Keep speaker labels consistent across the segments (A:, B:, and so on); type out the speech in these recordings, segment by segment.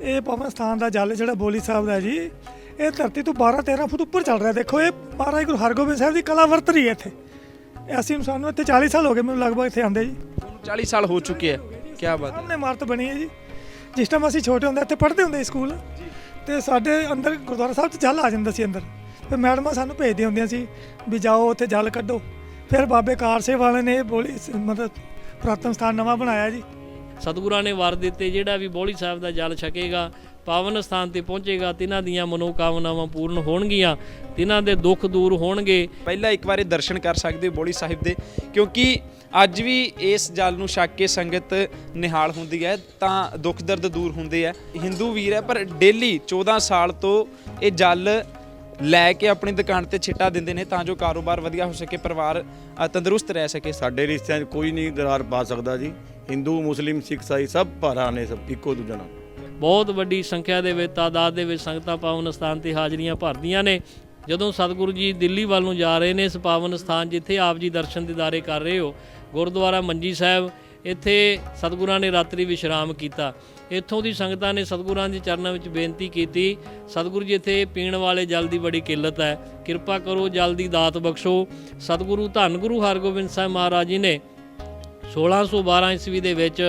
A: ਇਹ ਪਵਨ ਸਥਾਨ ਦਾ ਜਲ ਜਿਹੜਾ ਬੋਲੀ ਸਾਹਿਬ ਦਾ ਜੀ ਇਹ ਧਰਤੀ ਤੋਂ 12 13 ਫੁੱਟ ਉੱਪਰ ਚੱਲ ਰਿਹਾ ਦੇਖੋ ਇਹ ਮਹਾਰਾਜ ਗੁਰੂ ਹਰਗੋਬਿੰਦ ਸਾਹਿਬ ਦੀ ਕਲਾ ਵਰਤ ਰਹੀ ਹੈ ਇੱਥੇ। ਇਹ ਅਸੀਂ ਸਾਨੂੰ ਇੱਥੇ 40 ਸਾਲ ਹੋ ਗਏ ਮੈਨੂੰ ਲਗਭਗ ਇੱਥੇ ਆਂਦੇ ਜੀ।
B: ਹੁਣ 40 ਸਾਲ ਹੋ ਚੁੱਕੇ ਹੈ। ਕੀ ਬਾਤ ਹੈ।
A: ਸਾਹਮਣੇ ਇਮਾਰਤ ਬਣੀ ਹੈ ਜੀ। ਜਿਸ ਟਾਈਮ ਅਸੀਂ ਛੋਟੇ ਹੁੰਦੇ ਇੱਥੇ ਪੜ੍ਹਦੇ ਹੁੰਦੇ ਸੀ ਸਕੂਲ। ਤੇ ਸਾਡੇ ਅੰਦਰ ਗੁਰਦੁਆਰਾ ਸਾਹਿਬ 'ਚ ਜਲ ਆ ਜਾਂਦਾ ਸੀ ਅੰਦਰ। ਤੇ ਮੈਡਮਾਂ ਸਾਨੂੰ ਭੇਜਦੀਆਂ ਹੁੰਦੀਆਂ ਸੀ ਵੀ ਜਾਓ ਉੱਥੇ ਜਲ ਕੱਢੋ। ਫਿਰ ਬਾਬੇ ਕਾਰ ਸਿੰਘ ਵਾਲੇ ਨੇ ਬੋਲੀ ਸ- ਮਤਲਬ ਪੁਰਾਤਨ ਸਥਾਨ ਨਵਾਂ ਬਣਾਇਆ ਜੀ।
C: ਸਤਿਗੁਰਾਂ ਨੇ ਵਰ ਦਿੱਤੇ ਜਿਹੜਾ ਵੀ ਬੋਲੀ ਸਾਹਿਬ ਦਾ ਜਲ ਛਕੇਗਾ ਪਾਵਨ ਸਥਾਨ ਤੇ ਪਹੁੰਚੇਗਾ ਤਿਨਾਂ ਦੀਆਂ ਮਨੋਕਾਮਨਾਵਾਂ ਪੂਰਨ ਹੋਣਗੀਆਂ ਤਿਨਾਂ ਦੇ ਦੁੱਖ ਦੂਰ ਹੋਣਗੇ।
B: ਪਹਿਲਾਂ ਇੱਕ ਵਾਰੀ ਦਰਸ਼ਨ ਕਰ ਸਕਦੇ ਹੋ ਬੋਲੀ ਸਾਹਿਬ ਦੇ ਕਿਉਂਕਿ ਅੱਜ ਵੀ ਇਸ ਜਲ ਨੂੰ ਛਕ ਕੇ ਸੰਗਤ ਨਿਹਾਲ ਹੁੰਦੀ ਹੈ ਤਾਂ ਦੁੱਖ ਦਰਦ ਦੂਰ ਹੁੰਦੇ ਆ। ਹਿੰਦੂ ਵੀਰ ਹੈ ਪਰ ਡੇਲੀ 14 ਸਾਲ ਤੋਂ ਇਹ ਜਲ ਲੈ ਕੇ ਆਪਣੀ ਦੁਕਾਨ ਤੇ ਛਿੱਟਾ ਦਿੰਦੇ ਨੇ ਤਾਂ ਜੋ ਕਾਰੋਬਾਰ ਵਧੀਆ ਹੋ ਸਕੇ ਪਰਿਵਾਰ ਤੰਦਰੁਸਤ ਰਹਿ ਸਕੇ।
D: ਸਾਡੇ ਰਿਸ਼ਤਿਆਂ 'ਚ ਕੋਈ ਨਹੀਂ ਦਰਾਰ ਪਾ ਸਕਦਾ ਜੀ। ਹਿੰਦੂ, ਮੁਸਲਿਮ, ਸਿੱਖ ਸਾਈ ਸਭ ਭਰਾ ਨੇ ਸਭ ਇੱਕੋ ਦੂਜੇ ਨਾਲ।
C: ਬਹੁਤ ਵੱਡੀ ਸੰਖਿਆ ਦੇ ਵਿੱਚ, ਤਾਦਾਦ ਦੇ ਵਿੱਚ ਸੰਗਤਾਂ ਪਾਵਨ ਸਥਾਨ ਤੇ ਹਾਜ਼ਰੀਆਂ ਭਰਦੀਆਂ ਨੇ। ਜਦੋਂ ਸਤਿਗੁਰੂ ਜੀ ਦਿੱਲੀ ਵੱਲ ਨੂੰ ਜਾ ਰਹੇ ਨੇ, ਇਸ ਪਾਵਨ ਸਥਾਨ ਜਿੱਥੇ ਆਪ ਜੀ ਦਰਸ਼ਨ ਦਿਦਾਰੇ ਕਰ ਰਹੇ ਹੋ, ਗੁਰਦੁਆਰਾ ਮੰਜੀ ਸਾਹਿਬ, ਇੱਥੇ ਸਤਿਗੁਰਾਂ ਨੇ ਰਾਤਰੀ ਵਿਸ਼ਰਾਮ ਕੀਤਾ। ਇੱਥੋਂ ਦੀ ਸੰਗਤਾਂ ਨੇ ਸਤਿਗੁਰਾਂ ਦੇ ਚਰਨਾਂ ਵਿੱਚ ਬੇਨਤੀ ਕੀਤੀ, ਸਤਿਗੁਰੂ ਜੀ ਇੱਥੇ ਪੀਣ ਵਾਲੇ ਜਲ ਦੀ ਬੜੀ ਕਿੱਲਤ ਹੈ। ਕਿਰਪਾ ਕਰੋ, ਜਲ ਦੀ ਦਾਤ ਬਖਸ਼ੋ। ਸਤਿਗੁਰੂ ਧੰਨ ਗੁਰੂ ਹਰਗੋਬਿੰਦ ਸਾਹਿਬ ਮਹਾਰਾਜ ਜੀ ਨੇ 1612 ਈਸਵੀ ਦੇ ਵਿੱਚ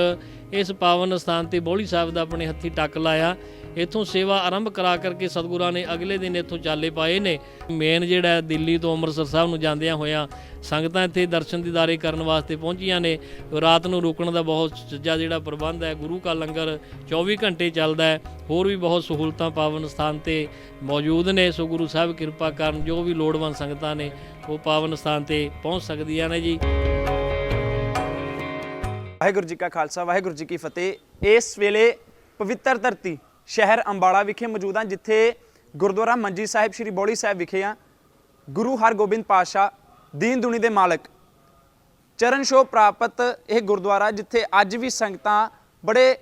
C: ਇਸ ਪਾਵਨ ਸਥਾਨ ਤੇ ਬੋਲੀ ਸਾਹਿਬ ਦਾ ਆਪਣੇ ਹੱਥੀ ਟੱਕ ਲਾਇਆ। ਇੱਥੋਂ ਸੇਵਾ ਆਰੰਭ ਕਰਾ ਕਰਕੇ ਸਤਿਗੁਰਾਂ ਨੇ ਅਗਲੇ ਦਿਨ ਇੱਥੋਂ ਚਾਲੇ ਪਾਏ ਨੇ। ਮੇਨ ਜਿਹੜਾ ਦਿੱਲੀ ਤੋਂ ਅੰਮ੍ਰਿਤਸਰ ਸਾਹਿਬ ਨੂੰ ਜਾਂਦਿਆਂ ਹੋਇਆਂ ਸੰਗਤਾਂ ਇੱਥੇ ਦਰਸ਼ਨ ਦੀਦਾਰੇ ਕਰਨ ਵਾਸਤੇ ਪਹੁੰਚੀਆਂ ਨੇ। ਰਾਤ ਨੂੰ ਰੁਕਣ ਦਾ ਬਹੁਤ ਸੱਜਾ ਜਿਹੜਾ ਪ੍ਰਬੰਧ ਹੈ, ਗੁਰੂ ਕਾ ਲੰਗਰ 24 ਘੰਟੇ ਚੱਲਦਾ ਹੈ। ਹੋਰ ਵੀ ਬਹੁਤ ਸਹੂਲਤਾਂ ਪਾਵਨ ਸਥਾਨ ਤੇ ਮੌਜੂਦ ਨੇ। ਸੋ ਗੁਰੂ ਸਾਹਿਬ ਕਿਰਪਾ ਕਰਨ ਜੋ ਵੀ ਲੋੜਵੰਦ ਸੰਗਤਾਂ ਨੇ ਉਹ ਪਾਵਨ ਸਥਾਨ ਤੇ ਪਹੁੰਚ ਸਕਦੀਆਂ ਨੇ ਜੀ।
B: ਵਾਹਿਗੁਰੂ ਜੀ ਕਾ ਖਾਲਸਾ, ਵਾਹਿਗੁਰੂ ਜੀ ਕੀ ਫਤਿਹ। ਇਸ ਵੇਲੇ ਪਵਿੱਤਰ ਧਰਤੀ ਸ਼ਹਿਰ ਅੰਬਾਲਾ ਵਿਖੇ ਮੌਜੂਦ ਹਾਂ, ਜਿੱਥੇ ਗੁਰਦੁਆਰਾ ਮੰਜੀ ਸਾਹਿਬ, ਸ੍ਰੀ ਬੋੜੀ ਸਾਹਿਬ ਵਿਖੇ ਆ ਗੁਰੂ ਹਰਗੋਬਿੰਦ ਪਾਤਸ਼ਾਹ, ਦੀਨ ਦੁਨੀ ਦੇ ਮਾਲਕ ਚਰਨ ਛੋਹ ਪ੍ਰਾਪਤ ਇਹ ਗੁਰਦੁਆਰਾ, ਜਿੱਥੇ ਅੱਜ ਵੀ ਸੰਗਤਾਂ ਬੜੇ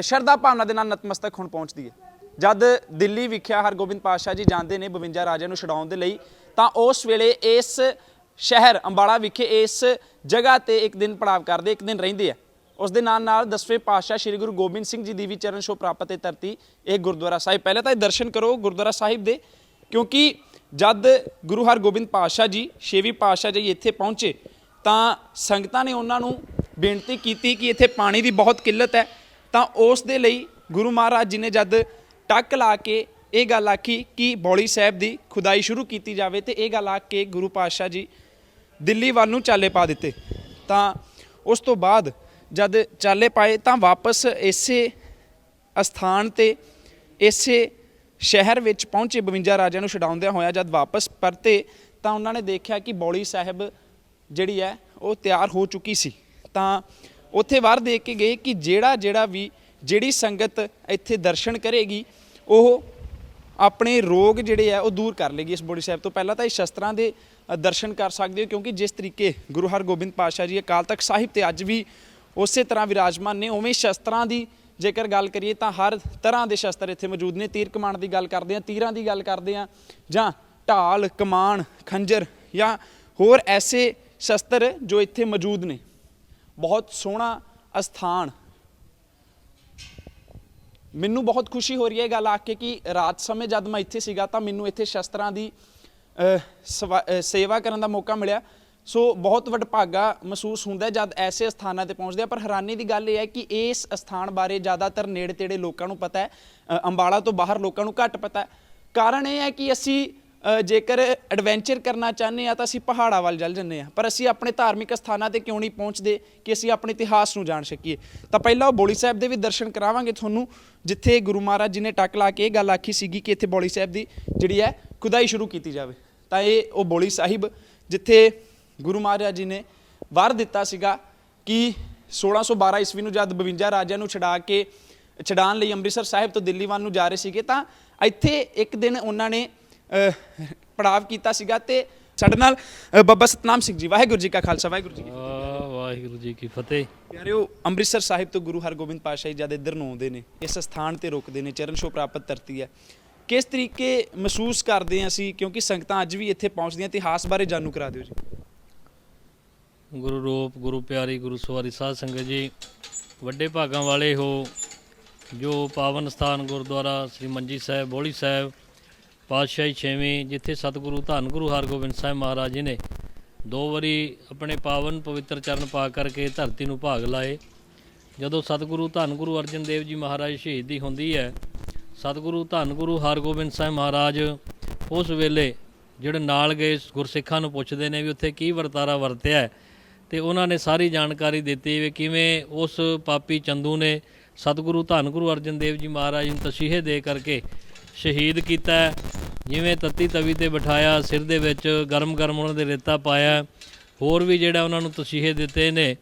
B: ਸ਼ਰਧਾ ਭਾਵਨਾ ਦੇ ਨਾਲ ਨਤਮਸਤਕ ਹੋਣ ਪਹੁੰਚਦੀ ਹੈ। ਜਦ ਦਿੱਲੀ ਵਿਖਿਆ ਹਰਗੋਬਿੰਦ ਪਾਤਸ਼ਾਹ ਜੀ ਜਾਂਦੇ ਨੇ 52 ਰਾਜਿਆਂ ਨੂੰ ਛਡਾਉਣ ਦੇ ਲਈ, ਤਾਂ ਉਸ ਵੇਲੇ ਇਸ ਸ਼ਹਿਰ ਅੰਬਾਲਾ ਵਿਖੇ ਇਸ ਜਗ੍ਹਾ ਤੇ ਇੱਕ ਦਿਨ ਪੜਾਵ ਕਰਦੇ, ਇੱਕ ਦਿਨ ਰਹਿੰਦੇ ਆ। ਉਸ ਦੇ ਨਾਲ ਨਾਲ ਦਸਵੇਂ ਪਾਤਸ਼ਾਹ ਸ੍ਰੀ ਗੁਰੂ ਗੋਬਿੰਦ ਸਿੰਘ ਜੀ ਦੀ ਵੀ ਚਰਨ ਛੋਹ ਪ੍ਰਾਪਤ ਹੈ ਧਰਤੀ, ਇਹ ਗੁਰਦੁਆਰਾ ਸਾਹਿਬ। ਪਹਿਲਾਂ ਤਾਂ ਇਹ ਦਰਸ਼ਨ ਕਰੋ ਗੁਰਦੁਆਰਾ ਸਾਹਿਬ ਦੇ, ਕਿਉਂਕਿ ਜਦ ਗੁਰੂ ਹਰਗੋਬਿੰਦ ਪਾਤਸ਼ਾਹ ਜੀ, ਛੇਵੀਂ ਪਾਤਸ਼ਾਹ ਜੀ ਇੱਥੇ ਪਹੁੰਚੇ, ਤਾਂ ਸੰਗਤਾਂ ਨੇ ਉਹਨਾਂ ਨੂੰ ਬੇਨਤੀ ਕੀਤੀ ਕਿ ਇੱਥੇ ਪਾਣੀ ਦੀ ਬਹੁਤ ਕਿੱਲਤ ਹੈ। ਤਾਂ ਉਸ ਦੇ ਲਈ ਗੁਰੂ ਮਹਾਰਾਜ ਜੀ ਨੇ ਜਦ ਟੱਕ ਲਾ ਕੇ ਇਹ ਗੱਲ ਆਖੀ ਕਿ ਬੌਲੀ ਸਾਹਿਬ ਦੀ ਖੁਦਾਈ ਸ਼ੁਰੂ ਕੀਤੀ ਜਾਵੇ ਤੇ ਇਹ ਗੱਲ ਆ ਕੇ ਗੁਰੂ ਪਾਤਸ਼ਾਹ ਜੀ ਦਿੱਲੀ ਵੱਲ ਨੂੰ ਚਾਲੇ ਪਾ ਦਿੱਤੇ। ਤਾਂ ਉਸ ਤੋਂ ਬਾਅਦ ਜਦ ਚਾਲੇ ਪਾਏ ਤਾਂ ਵਾਪਸ ਇਸੇ ਅਸਥਾਨ ਤੇ, ਇਸੇ ਸ਼ਹਿਰ ਵਿੱਚ ਪਹੁੰਚੇ 52 ਰਾਜਿਆਂ ਨੂੰ ਛਡਾਉਂਦਿਆਂ ਹੋਇਆ ਜਦ ਵਾਪਸ ਪਰਤੇ ਤਾਂ ਉਹਨਾਂ ਨੇ ਦੇਖਿਆ ਕਿ ਬੌਲੀ ਸਾਹਿਬ ਜਿਹੜੀ ਹੈ, ਉਹ ਤਿਆਰ ਹੋ ਚੁੱਕੀ ਸੀ। ਤਾਂ ਉੱਥੇ ਵਾਰ ਦੇਖ ਕੇ ਗਏ ਕਿ ਜਿਹੜਾ ਜਿਹੜਾ ਵੀ, ਜਿਹੜੀ ਸੰਗਤ ਇੱਥੇ ਦਰਸ਼ਨ ਕਰੇਗੀ, ਉਹ ਆਪਣੇ ਰੋਗ ਜਿਹੜੇ ਆ ਉਹ ਦੂਰ ਕਰ ਲੇਗੀ ਇਸ ਬੋੜੀ ਸਾਹਿਬ ਤੋਂ। ਪਹਿਲਾਂ ਤਾਂ ਇਹ ਸ਼ਸਤਰਾਂ ਦੇ ਦਰਸ਼ਨ ਕਰ ਸਕਦੇ ਹੋ, ਕਿਉਂਕਿ ਜਿਸ ਤਰੀਕੇ ਗੁਰੂ ਹਰਗੋਬਿੰਦ ਪਾਤਸ਼ਾਹ ਜੀ ਅਕਾਲ ਤਖਤ ਸਾਹਿਬ ਤੇ ਅੱਜ ਵੀ ਉਸੇ ਤਰ੍ਹਾਂ ਵਿਰਾਜਮਾਨ ਨੇ, ਉਵੇਂ ਸ਼ਸਤਰਾਂ ਦੀ ਜੇਕਰ ਗੱਲ ਕਰੀਏ ਤਾਂ ਹਰ ਤਰ੍ਹਾਂ ਦੇ ਸ਼ਸਤਰ ਇੱਥੇ ਮੌਜੂਦ ਨੇ। ਤੀਰ ਕਮਾਨ ਦੀ ਗੱਲ ਕਰਦੇ ਆ ਤੀਰਾਂ ਦੀ ਗੱਲ ਕਰਦੇ ਆ ਜਾਂ ਢਾਲ, ਕਮਾਨ, ਖੰਜਰ ਜਾਂ ਹੋਰ ਐਸੇ ਸ਼ਸਤਰ ਜੋ ਇੱਥੇ ਮੌਜੂਦ ਨੇ। ਬਹੁਤ ਸੋਹਣਾ ਅਸਥਾਨ। ਮੈਨੂੰ ਬਹੁਤ ਖੁਸ਼ੀ ਹੋ ਰਹੀ ਹੈ ਇਹ ਗੱਲ ਆ ਕੇ ਕਿ ਰਾਤ ਸਮੇਂ ਜਦ ਮੈਂ ਇੱਥੇ ਸੀਗਾ ਤਾਂ ਮੈਨੂੰ ਇੱਥੇ ਸ਼ਸਤਰਾਂ ਦੀ ਸਵਾ- ਸੇਵਾ ਕਰਨ ਦਾ ਮੌਕਾ ਮਿਲਿਆ। ਸੋ ਬਹੁਤ ਵਡਭਾਗਾ ਮਹਿਸੂਸ ਹੁੰਦਾ ਜਦ ਐਸੇ ਸਥਾਨਾਂ ਤੇ ਪਹੁੰਚਦੇ ਆ, ਪਰ ਹੈਰਾਨੀ ਦੀ ਗੱਲ ਇਹ ਹੈ ਕਿ ਇਸ ਸਥਾਨ ਬਾਰੇ ਜ਼ਿਆਦਾਤਰ ਨੇੜੇ ਤੇੜੇ ਲੋਕਾਂ ਨੂੰ ਪਤਾ ਹੈ। ਅੰਬਾਲਾ ਤੋਂ ਬਾਹਰ ਲੋਕਾਂ ਨੂੰ ਘੱਟ ਪਤਾ ਹੈ। ਕਾਰਨ ਇਹ ਹੈ ਕਿ ਅਸੀਂ ਜੇਕਰ ਐਡਵੈਂਚਰ ਕਰਨਾ ਚਾਹੁੰਦੇ ਆ ਤਾਂ ਅਸੀਂ ਪਹਾੜਾਂ ਵੱਲ ਜਲ ਜੰਨੇ ਆ ਪਰ ਅਸੀਂ ਆਪਣੇ ਧਾਰਮਿਕ ਸਥਾਨਾਂ ਤੇ ਕਿਉਂ ਨਹੀਂ ਪਹੁੰਚਦੇ ਕਿ ਅਸੀਂ ਆਪਣੇ ਇਤਿਹਾਸ ਨੂੰ ਜਾਣ ਸਕੀਏ? ਤਾਂ ਪਹਿਲਾਂ ਉਹ ਬੋਲੀ ਸਾਹਿਬ ਦੇ ਵੀ ਦਰਸ਼ਨ ਕਰਾਵਾਂਗੇ ਤੁਹਾਨੂੰ, ਜਿੱਥੇ ਗੁਰੂ ਮਹਾਰਾਜ ਜੀ ਨੇ ਟੱਕ ਲਾ ਕੇ ਇਹ ਗੱਲ ਆਖੀ ਸੀਗੀ ਕਿ ਇੱਥੇ ਬੋਲੀ ਸਾਹਿਬ ਦੀ ਜਿਹੜੀ ਹੈ ਖੁਦਾਈ ਸ਼ੁਰੂ ਕੀਤੀ ਜਾਵੇ। ਤਾਂ ਇਹ ਉਹ ਬੋਲੀ ਸਾਹਿਬ ਜਿੱਥੇ ਗੁਰੂ ਮਹਾਰਾਜ ਜੀ ਨੇ ਵਰ ਦਿੱਤਾ ਸੀਗਾ ਕਿ 1612 ਈਸਵੀ ਨੂੰ ਜਦ 52 ਰਾਜਿਆਂ ਨੂੰ ਛਡਾ ਕੇ ਛਡਾਣ ਲਈ ਅੰਮ੍ਰਿਤਸਰ ਸਾਹਿਬ ਤੋਂ ਦਿੱਲੀ ਵੱਲ ਨੂੰ ਜਾ ਰਹੇ ਸੀਗੇ ਤਾਂ ਇੱਥੇ ਇੱਕ ਦਿਨ ਉਹਨਾਂ ਨੇ ਪੜਾਵ ਕੀਤਾ ਸੀਗਾ ਤੇ ਸਾਡੇ ਨਾਲ ਬਾਬਾ ਸਤਨਾਮ ਸਿੰਘ ਜੀ ਵਾਹਿਗੁਰੂ ਜੀ ਕਾ ਖਾਲਸਾ ਵਾਹਿਗੁਰੂ ਜੀ ਕੀ
C: ਵਾਹ ਵਾਹਿਗੁਰੂ ਜੀ ਕੀ ਫਤਿਹ।
B: ਪਿਆਰਿਓ ਅੰਮ੍ਰਿਤਸਰ ਸਾਹਿਬ ਤੋਂ ਗੁਰੂ ਹਰਗੋਬਿੰਦ ਪਾਤਸ਼ਾਹ ਜੀ ਜਦ ਇੱਧਰ ਨੂੰ ਆਉਂਦੇ ਨੇ ਇਸ ਸਥਾਨ ਤੇ ਰੁਕਦੇ ਨੇ ਚਰਨ ਛੋਹ ਪ੍ਰਾਪਤ ਧਰਤੀ ਹੈ। ਕਿਸ ਤਰੀਕੇ ਮਹਿਸੂਸ ਕਰਦੇ ਹਾਂ ਅਸੀਂ? ਕਿਉਂਕਿ ਸੰਗਤਾਂ ਅੱਜ ਵੀ ਇੱਥੇ ਪਹੁੰਚਦੀਆਂ, ਇਤਿਹਾਸ ਬਾਰੇ ਜਾਣੂ ਕਰਾ ਦਿਓ ਜੀ।
C: ਗੁਰੂ ਰੂਪ, ਗੁਰੂ ਪਿਆਰੀ, ਗੁਰੂ ਸਵਾਰੀ ਸਾਧ ਸੰਗਤ ਜੀ, ਵੱਡੇ ਭਾਗਾਂ ਵਾਲੇ ਹੋ, ਜੋ ਪਾਵਨ ਸਥਾਨ ਗੁਰਦੁਆਰਾ ਸ੍ਰੀ ਮੰਜੀ ਸਾਹਿਬ ਬੋਲੀ ਸਾਹਿਬ, ਪਾਤਸ਼ਾਹੀ ਛੇਵੀਂ, ਜਿੱਥੇ ਸਤਿਗੁਰੂ ਧੰਨ ਗੁਰੂ ਹਰਗੋਬਿੰਦ ਸਾਹਿਬ ਮਹਾਰਾਜ ਜੀ ਨੇ ਦੋ ਵਾਰੀ ਆਪਣੇ ਪਾਵਨ ਪਵਿੱਤਰ ਚਰਨ ਪਾ ਕਰਕੇ ਧਰਤੀ ਨੂੰ ਭਾਗ ਲਾਏ। ਜਦੋਂ ਸਤਿਗੁਰੂ ਧੰਨ ਗੁਰੂ ਅਰਜਨ ਦੇਵ ਜੀ ਮਹਾਰਾਜ ਸ਼ਹੀਦੀ ਹੁੰਦੀ ਹੈ ਸਤਿਗੁਰੂ ਧੰਨ ਗੁਰੂ ਹਰਗੋਬਿੰਦ ਸਾਹਿਬ ਮਹਾਰਾਜ ਉਸ ਵੇਲੇ ਜਿਹੜੇ ਨਾਲ ਗਏ ਗੁਰਸਿੱਖਾਂ ਨੂੰ ਪੁੱਛਦੇ ਨੇ ਵੀ ਉੱਥੇ ਕੀ ਵਰਤਾਰਾ ਵਰਤਿਆ ਹੈ। ਤੇ ਉਹਨਾਂ ਨੇ ਸਾਰੀ ਜਾਣਕਾਰੀ ਦਿੱਤੀ ਵੀ ਕਿਵੇਂ ਉਸ ਪਾਪੀ ਚੰਦੂ ਨੇ ਸਤਿਗੁਰੂ ਧੰਨ ਗੁਰੂ ਅਰਜਨ ਦੇਵ ਜੀ ਮਹਾਰਾਜ ਨੂੰ ਤਸੀਹੇ ਦੇ ਕਰਕੇ ਸ਼ਹੀਦ ਕੀਤਾ ਜਿਵੇਂ ਤੱਤੀ ਤਵੀ ਤੇ ਬਿਠਾਇਆ, ਸਿਰ ਦੇ ਵਿੱਚ ਗਰਮ ਗਰਮ ਉਹਨਾਂ ਦੇ ਰੇਤਾ ਪਾਇਆ ਹੋਰ ਵੀ ਜਿਹੜਾ ਉਹਨਾਂ ਨੂੰ ਤਸੀਹੇ ਦਿੱਤੇ ਨੇ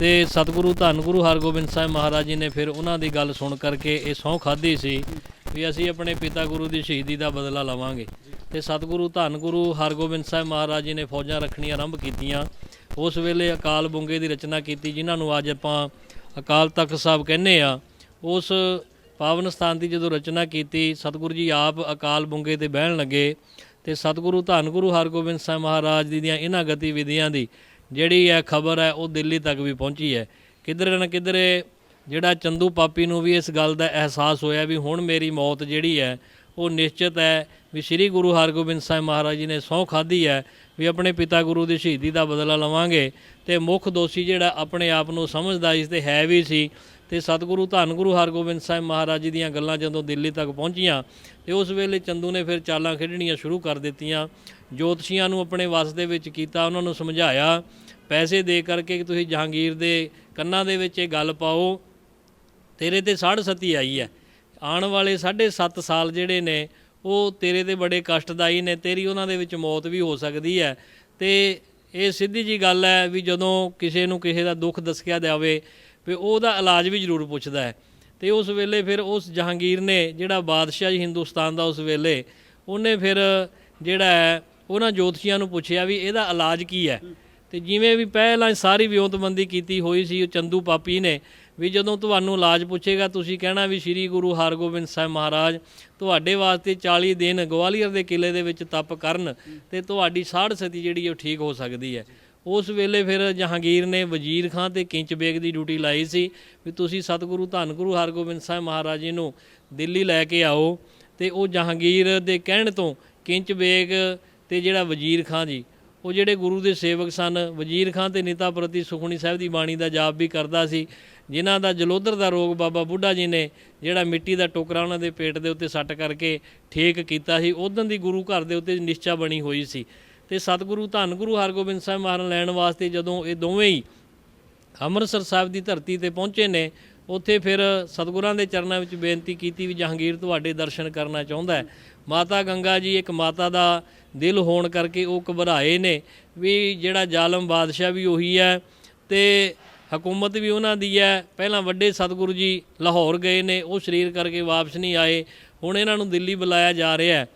C: ਤੇ ਸਤਿਗੁਰੂ ਧੰਨ ਗੁਰੂ ਹਰਗੋਬਿੰਦ ਸਾਹਿਬ ਮਹਾਰਾਜ ਜੀ ਨੇ ਫਿਰ ਉਹਨਾਂ ਦੀ ਗੱਲ ਸੁਣ ਕਰਕੇ ਇਹ ਸਹੁੰ ਖਾਧੀ ਸੀ ਵੀ ਅਸੀਂ ਆਪਣੇ ਪਿਤਾ ਗੁਰੂ ਦੀ ਸ਼ਹੀਦੀ ਦਾ ਬਦਲਾ ਲਵਾਂਗੇ। ਤੇ ਸਤਿਗੁਰੂ ਧੰਨ ਗੁਰੂ ਹਰਗੋਬਿੰਦ ਸਾਹਿਬ ਮਹਾਰਾਜ ਜੀ ਨੇ ਫੌਜਾਂ ਰੱਖਣੀਆਂ ਆਰੰਭ ਕੀਤੀਆਂ। ਉਸ ਵੇਲੇ ਅਕਾਲ ਬੁੰਗੇ ਦੀ ਰਚਨਾ ਕੀਤੀ, ਜਿਨ੍ਹਾਂ ਨੂੰ ਅੱਜ ਆਪਾਂ ਅਕਾਲ ਤਖਤ ਸਾਹਿਬ ਕਹਿੰਦੇ ਆ ਉਸ ਪਾਵਨ ਸਥਾਨ ਦੀ ਜਦੋਂ ਰਚਨਾ ਕੀਤੀ, ਸਤਿਗੁਰੂ ਜੀ ਆਪ ਅਕਾਲ ਬੁੰਗੇ ਤੇ ਬਹਿਣ ਲੱਗੇ ਤੇ ਸਤਿਗੁਰੂ ਧੰਨ ਗੁਰੂ ਹਰਗੋਬਿੰਦ ਸਾਹਿਬ ਮਹਾਰਾਜ ਜੀ ਦੀਆਂ ਇਹਨਾਂ ਗਤੀਵਿਧੀਆਂ ਦੀ ਜਿਹੜੀ ਹੈ ਖਬਰ ਹੈ, ਉਹ ਦਿੱਲੀ ਤੱਕ ਵੀ ਪਹੁੰਚੀ ਹੈ। ਕਿਧਰੇ ਨਾ ਕਿਧਰੇ ਜਿਹੜਾ ਚੰਦੂ ਪਾਪੀ ਨੂੰ ਵੀ ਇਸ ਗੱਲ ਦਾ ਅਹਿਸਾਸ ਹੋਇਆ ਵੀ ਹੁਣ ਮੇਰੀ ਮੌਤ ਜਿਹੜੀ ਹੈ, ਉਹ ਨਿਸ਼ਚਿਤ ਹੈ ਵੀ ਸ੍ਰੀ ਗੁਰੂ ਹਰਗੋਬਿੰਦ ਸਾਹਿਬ ਮਹਾਰਾਜ ਜੀ ਨੇ ਸਹੁੰ ਖਾਧੀ ਹੈ ਵੀ ਆਪਣੇ ਪਿਤਾ ਗੁਰੂ ਦੀ ਸ਼ਹੀਦੀ ਦਾ ਬਦਲਾ ਲਵਾਂਗੇ ਤੇ ਮੁੱਖ ਦੋਸ਼ੀ ਜਿਹੜਾ ਆਪਣੇ ਆਪ ਨੂੰ ਸਮਝਦਾ, ਇਸ ਤੇ ਹੈ ਵੀ ਸੀ ਤੇ ਸਤਿਗੁਰੂ ਧੰਨ ਗੁਰੂ ਹਰਗੋਬਿੰਦ ਸਾਹਿਬ ਮਹਾਰਾਜ ਜੀ ਦੀਆਂ ਗੱਲਾਂ ਜਦੋਂ ਦਿੱਲੀ ਤੱਕ ਪਹੁੰਚੀਆਂ ਤੇ ਉਸ ਵੇਲੇ ਚੰਦੂ ਨੇ ਫਿਰ ਚਾਲਾਂ ਖੇਡਣੀਆਂ ਸ਼ੁਰੂ ਕਰ ਦਿੱਤੀਆਂ। ਜੋਤਸ਼ੀਆਂ ਨੂੰ ਆਪਣੇ ਵਸ ਦੇ ਵਿੱਚ ਕੀਤਾ, ਉਹਨਾਂ ਨੂੰ ਸਮਝਾਇਆ, ਪੈਸੇ ਦੇ ਕਰਕੇ ਕਿ ਤੁਸੀਂ ਜਹਾਂਗੀਰ ਦੇ ਕੰਨਾਂ ਦੇ ਵਿੱਚ ਇਹ ਗੱਲ ਪਾਓ, ਤੇਰੇ ਤੇ ਸਾੜ ਸਤੀ ਆਈ ਹੈ। ਆਉਣ ਵਾਲੇ 7.5 ਸਾਲ ਜਿਹੜੇ ਨੇ, ਉਹ ਤੇਰੇ ਤੇ ਬੜੇ ਕਸ਼ਟਦਾਈ ਨੇ, ਤੇਰੀ ਉਹਨਾਂ ਦੇ ਵਿੱਚ ਮੌਤ ਵੀ ਹੋ ਸਕਦੀ ਹੈ। ਤੇ ਇਹ ਸਿੱਧੀ ਜੀ ਗੱਲ ਹੈ ਵੀ ਜਦੋਂ ਕਿਸੇ ਨੂੰ ਕਿਸੇ ਦਾ ਦੁੱਖ ਦੱਸਿਆ ਜਾਵੇ ਵੀ ਉਹਦਾ ਇਲਾਜ ਵੀ ਜ਼ਰੂਰ ਪੁੱਛਦਾ ਹੈ। ਤੇ ਉਸ ਵੇਲੇ ਫਿਰ ਉਸ ਜਹਾਂਗੀਰ ਨੇ ਜਿਹੜਾ ਬਾਦਸ਼ਾਹ ਜੀ ਹਿੰਦੁਸਤਾਨ ਦਾ ਉਸ ਵੇਲੇ, ਉਹਨੇ ਫਿਰ ਜਿਹੜਾ ਹੈ, ਉਹਨਾਂ ਜੋਤਸ਼ੀਆਂ ਨੂੰ ਪੁੱਛਿਆ ਵੀ ਇਹਦਾ ਇਲਾਜ ਕੀ ਹੈ? ਤੇ ਜਿਵੇਂ ਵੀ ਪਹਿਲਾਂ ਸਾਰੀ ਵਿਉਂਤਬੰਦੀ ਕੀਤੀ ਹੋਈ ਸੀ ਉਹ ਚੰਦੂ ਪਾਪੀ ਨੇ, ਵੀ ਜਦੋਂ ਤੁਹਾਨੂੰ ਇਲਾਜ ਪੁੱਛੇਗਾ, ਤੁਸੀਂ ਕਹਿਣਾ ਵੀ ਸ੍ਰੀ ਗੁਰੂ ਹਰਗੋਬਿੰਦ ਸਾਹਿਬ ਮਹਾਰਾਜ, ਤੁਹਾਡੇ ਵਾਸਤੇ 40 ਦਿਨ ਗਵਾਲੀਅਰ ਦੇ ਕਿਲੇ ਦੇ ਵਿੱਚ ਤਪ ਕਰਨ ਤੇ ਤੁਹਾਡੀ ਸਾੜ ਸਤੀ ਜਿਹੜੀ ਉਹ ਠੀਕ ਹੋ ਸਕਦੀ ਹੈ। ਉਸ ਵੇਲੇ ਫਿਰ ਜਹਾਂਗੀਰ ਨੇ ਵਜ਼ੀਰ ਖਾਂ ਤੇ ਕਿੰਚ ਬੇਗ ਦੀ ਡਿਊਟੀ ਲਾਈ ਸੀ ਵੀ ਤੁਸੀਂ ਸਤਿਗੁਰੂ ਧੰਨ ਗੁਰੂ ਹਰਗੋਬਿੰਦ ਸਾਹਿਬ ਮਹਾਰਾਜ ਜੀ ਨੂੰ ਦਿੱਲੀ ਲੈ ਕੇ ਆਓ ਤੇ ਉਹ ਜਹਾਂਗੀਰ ਦੇ ਕਹਿਣ ਤੋਂ ਕਿੰਚ ਬੇਗ ਤੇ ਜਿਹੜਾ ਵਜ਼ੀਰ ਖਾਂ ਜੀ, ਉਹ ਜਿਹੜੇ ਗੁਰੂ ਦੇ ਸੇਵਕ ਸਨ, ਵਜ਼ੀਰ ਖਾਂ ਤੇ ਨਿਤਾ ਪ੍ਰਤੀ ਸੁਖਣੀ ਸਾਹਿਬ ਦੀ ਬਾਣੀ ਦਾ ਜਾਪ ਵੀ ਕਰਦਾ ਸੀ, ਜਿਨ੍ਹਾਂ ਦਾ ਜਲੋਧਰ ਦਾ ਰੋਗ ਬਾਬਾ ਬੁੱਢਾ ਜੀ ਨੇ ਜਿਹੜਾ ਮਿੱਟੀ ਦਾ ਟੋਕਰਾ ਉਹਨਾਂ ਦੇ ਪੇਟ ਦੇ ਉੱਤੇ ਸੱਟ ਕਰਕੇ ਠੀਕ ਕੀਤਾ ਸੀ ਉਦੋਂ ਦੀ ਗੁਰੂ ਘਰ ਦੇ ਉੱਤੇ ਨਿਸ਼ਚਾ ਬਣੀ ਹੋਈ ਸੀ। ਤੇ ਸਤਿਗੁਰੂ ਧੰਨ ਗੁਰੂ ਹਰਗੋਬਿੰਦ ਸਾਹਿਬ ਮਹਾਰਾਜ ਲੈਣ ਵਾਸਤੇ ਜਦੋਂ ਇਹ ਦੋਵੇਂ ਹੀ ਅੰਮ੍ਰਿਤਸਰ ਸਾਹਿਬ ਦੀ ਧਰਤੀ ਤੇ ਪਹੁੰਚੇ ਨੇ, ਉੱਥੇ ਫਿਰ ਸਤਿਗੁਰਾਂ ਦੇ ਚਰਨਾਂ ਵਿੱਚ ਬੇਨਤੀ ਕੀਤੀ ਵੀ ਜਹਾਂਗੀਰ ਤੁਹਾਡੇ ਦਰਸ਼ਨ ਕਰਨਾ ਚਾਹੁੰਦਾ ਹੈ। ਮਾਤਾ ਗੰਗਾ ਜੀ ਇੱਕ ਮਾਤਾ ਦਾ ਦਿਲ ਹੋਣ ਕਰਕੇ ਉਹ ਘਬਰਾਏ ਨੇ ਵੀ ਜਿਹੜਾ ਜ਼ਾਲਮ ਬਾਦਸ਼ਾਹ ਵੀ ਉਹੀ ਹੈ ਤੇ ਹਕੂਮਤ ਵੀ ਉਹਨਾਂ ਦੀ ਹੈ। ਪਹਿਲਾਂ ਵੱਡੇ ਸਤਿਗੁਰੂ ਜੀ ਲਾਹੌਰ ਗਏ ਨੇ, ਉਹ ਸਰੀਰ ਕਰਕੇ ਵਾਪਸ ਨਹੀਂ ਆਏ। ਹੁਣ ਇਹਨਾਂ ਨੂੰ ਦਿੱਲੀ ਬੁਲਾਇਆ ਜਾ ਰਿਹਾ ਹੈ।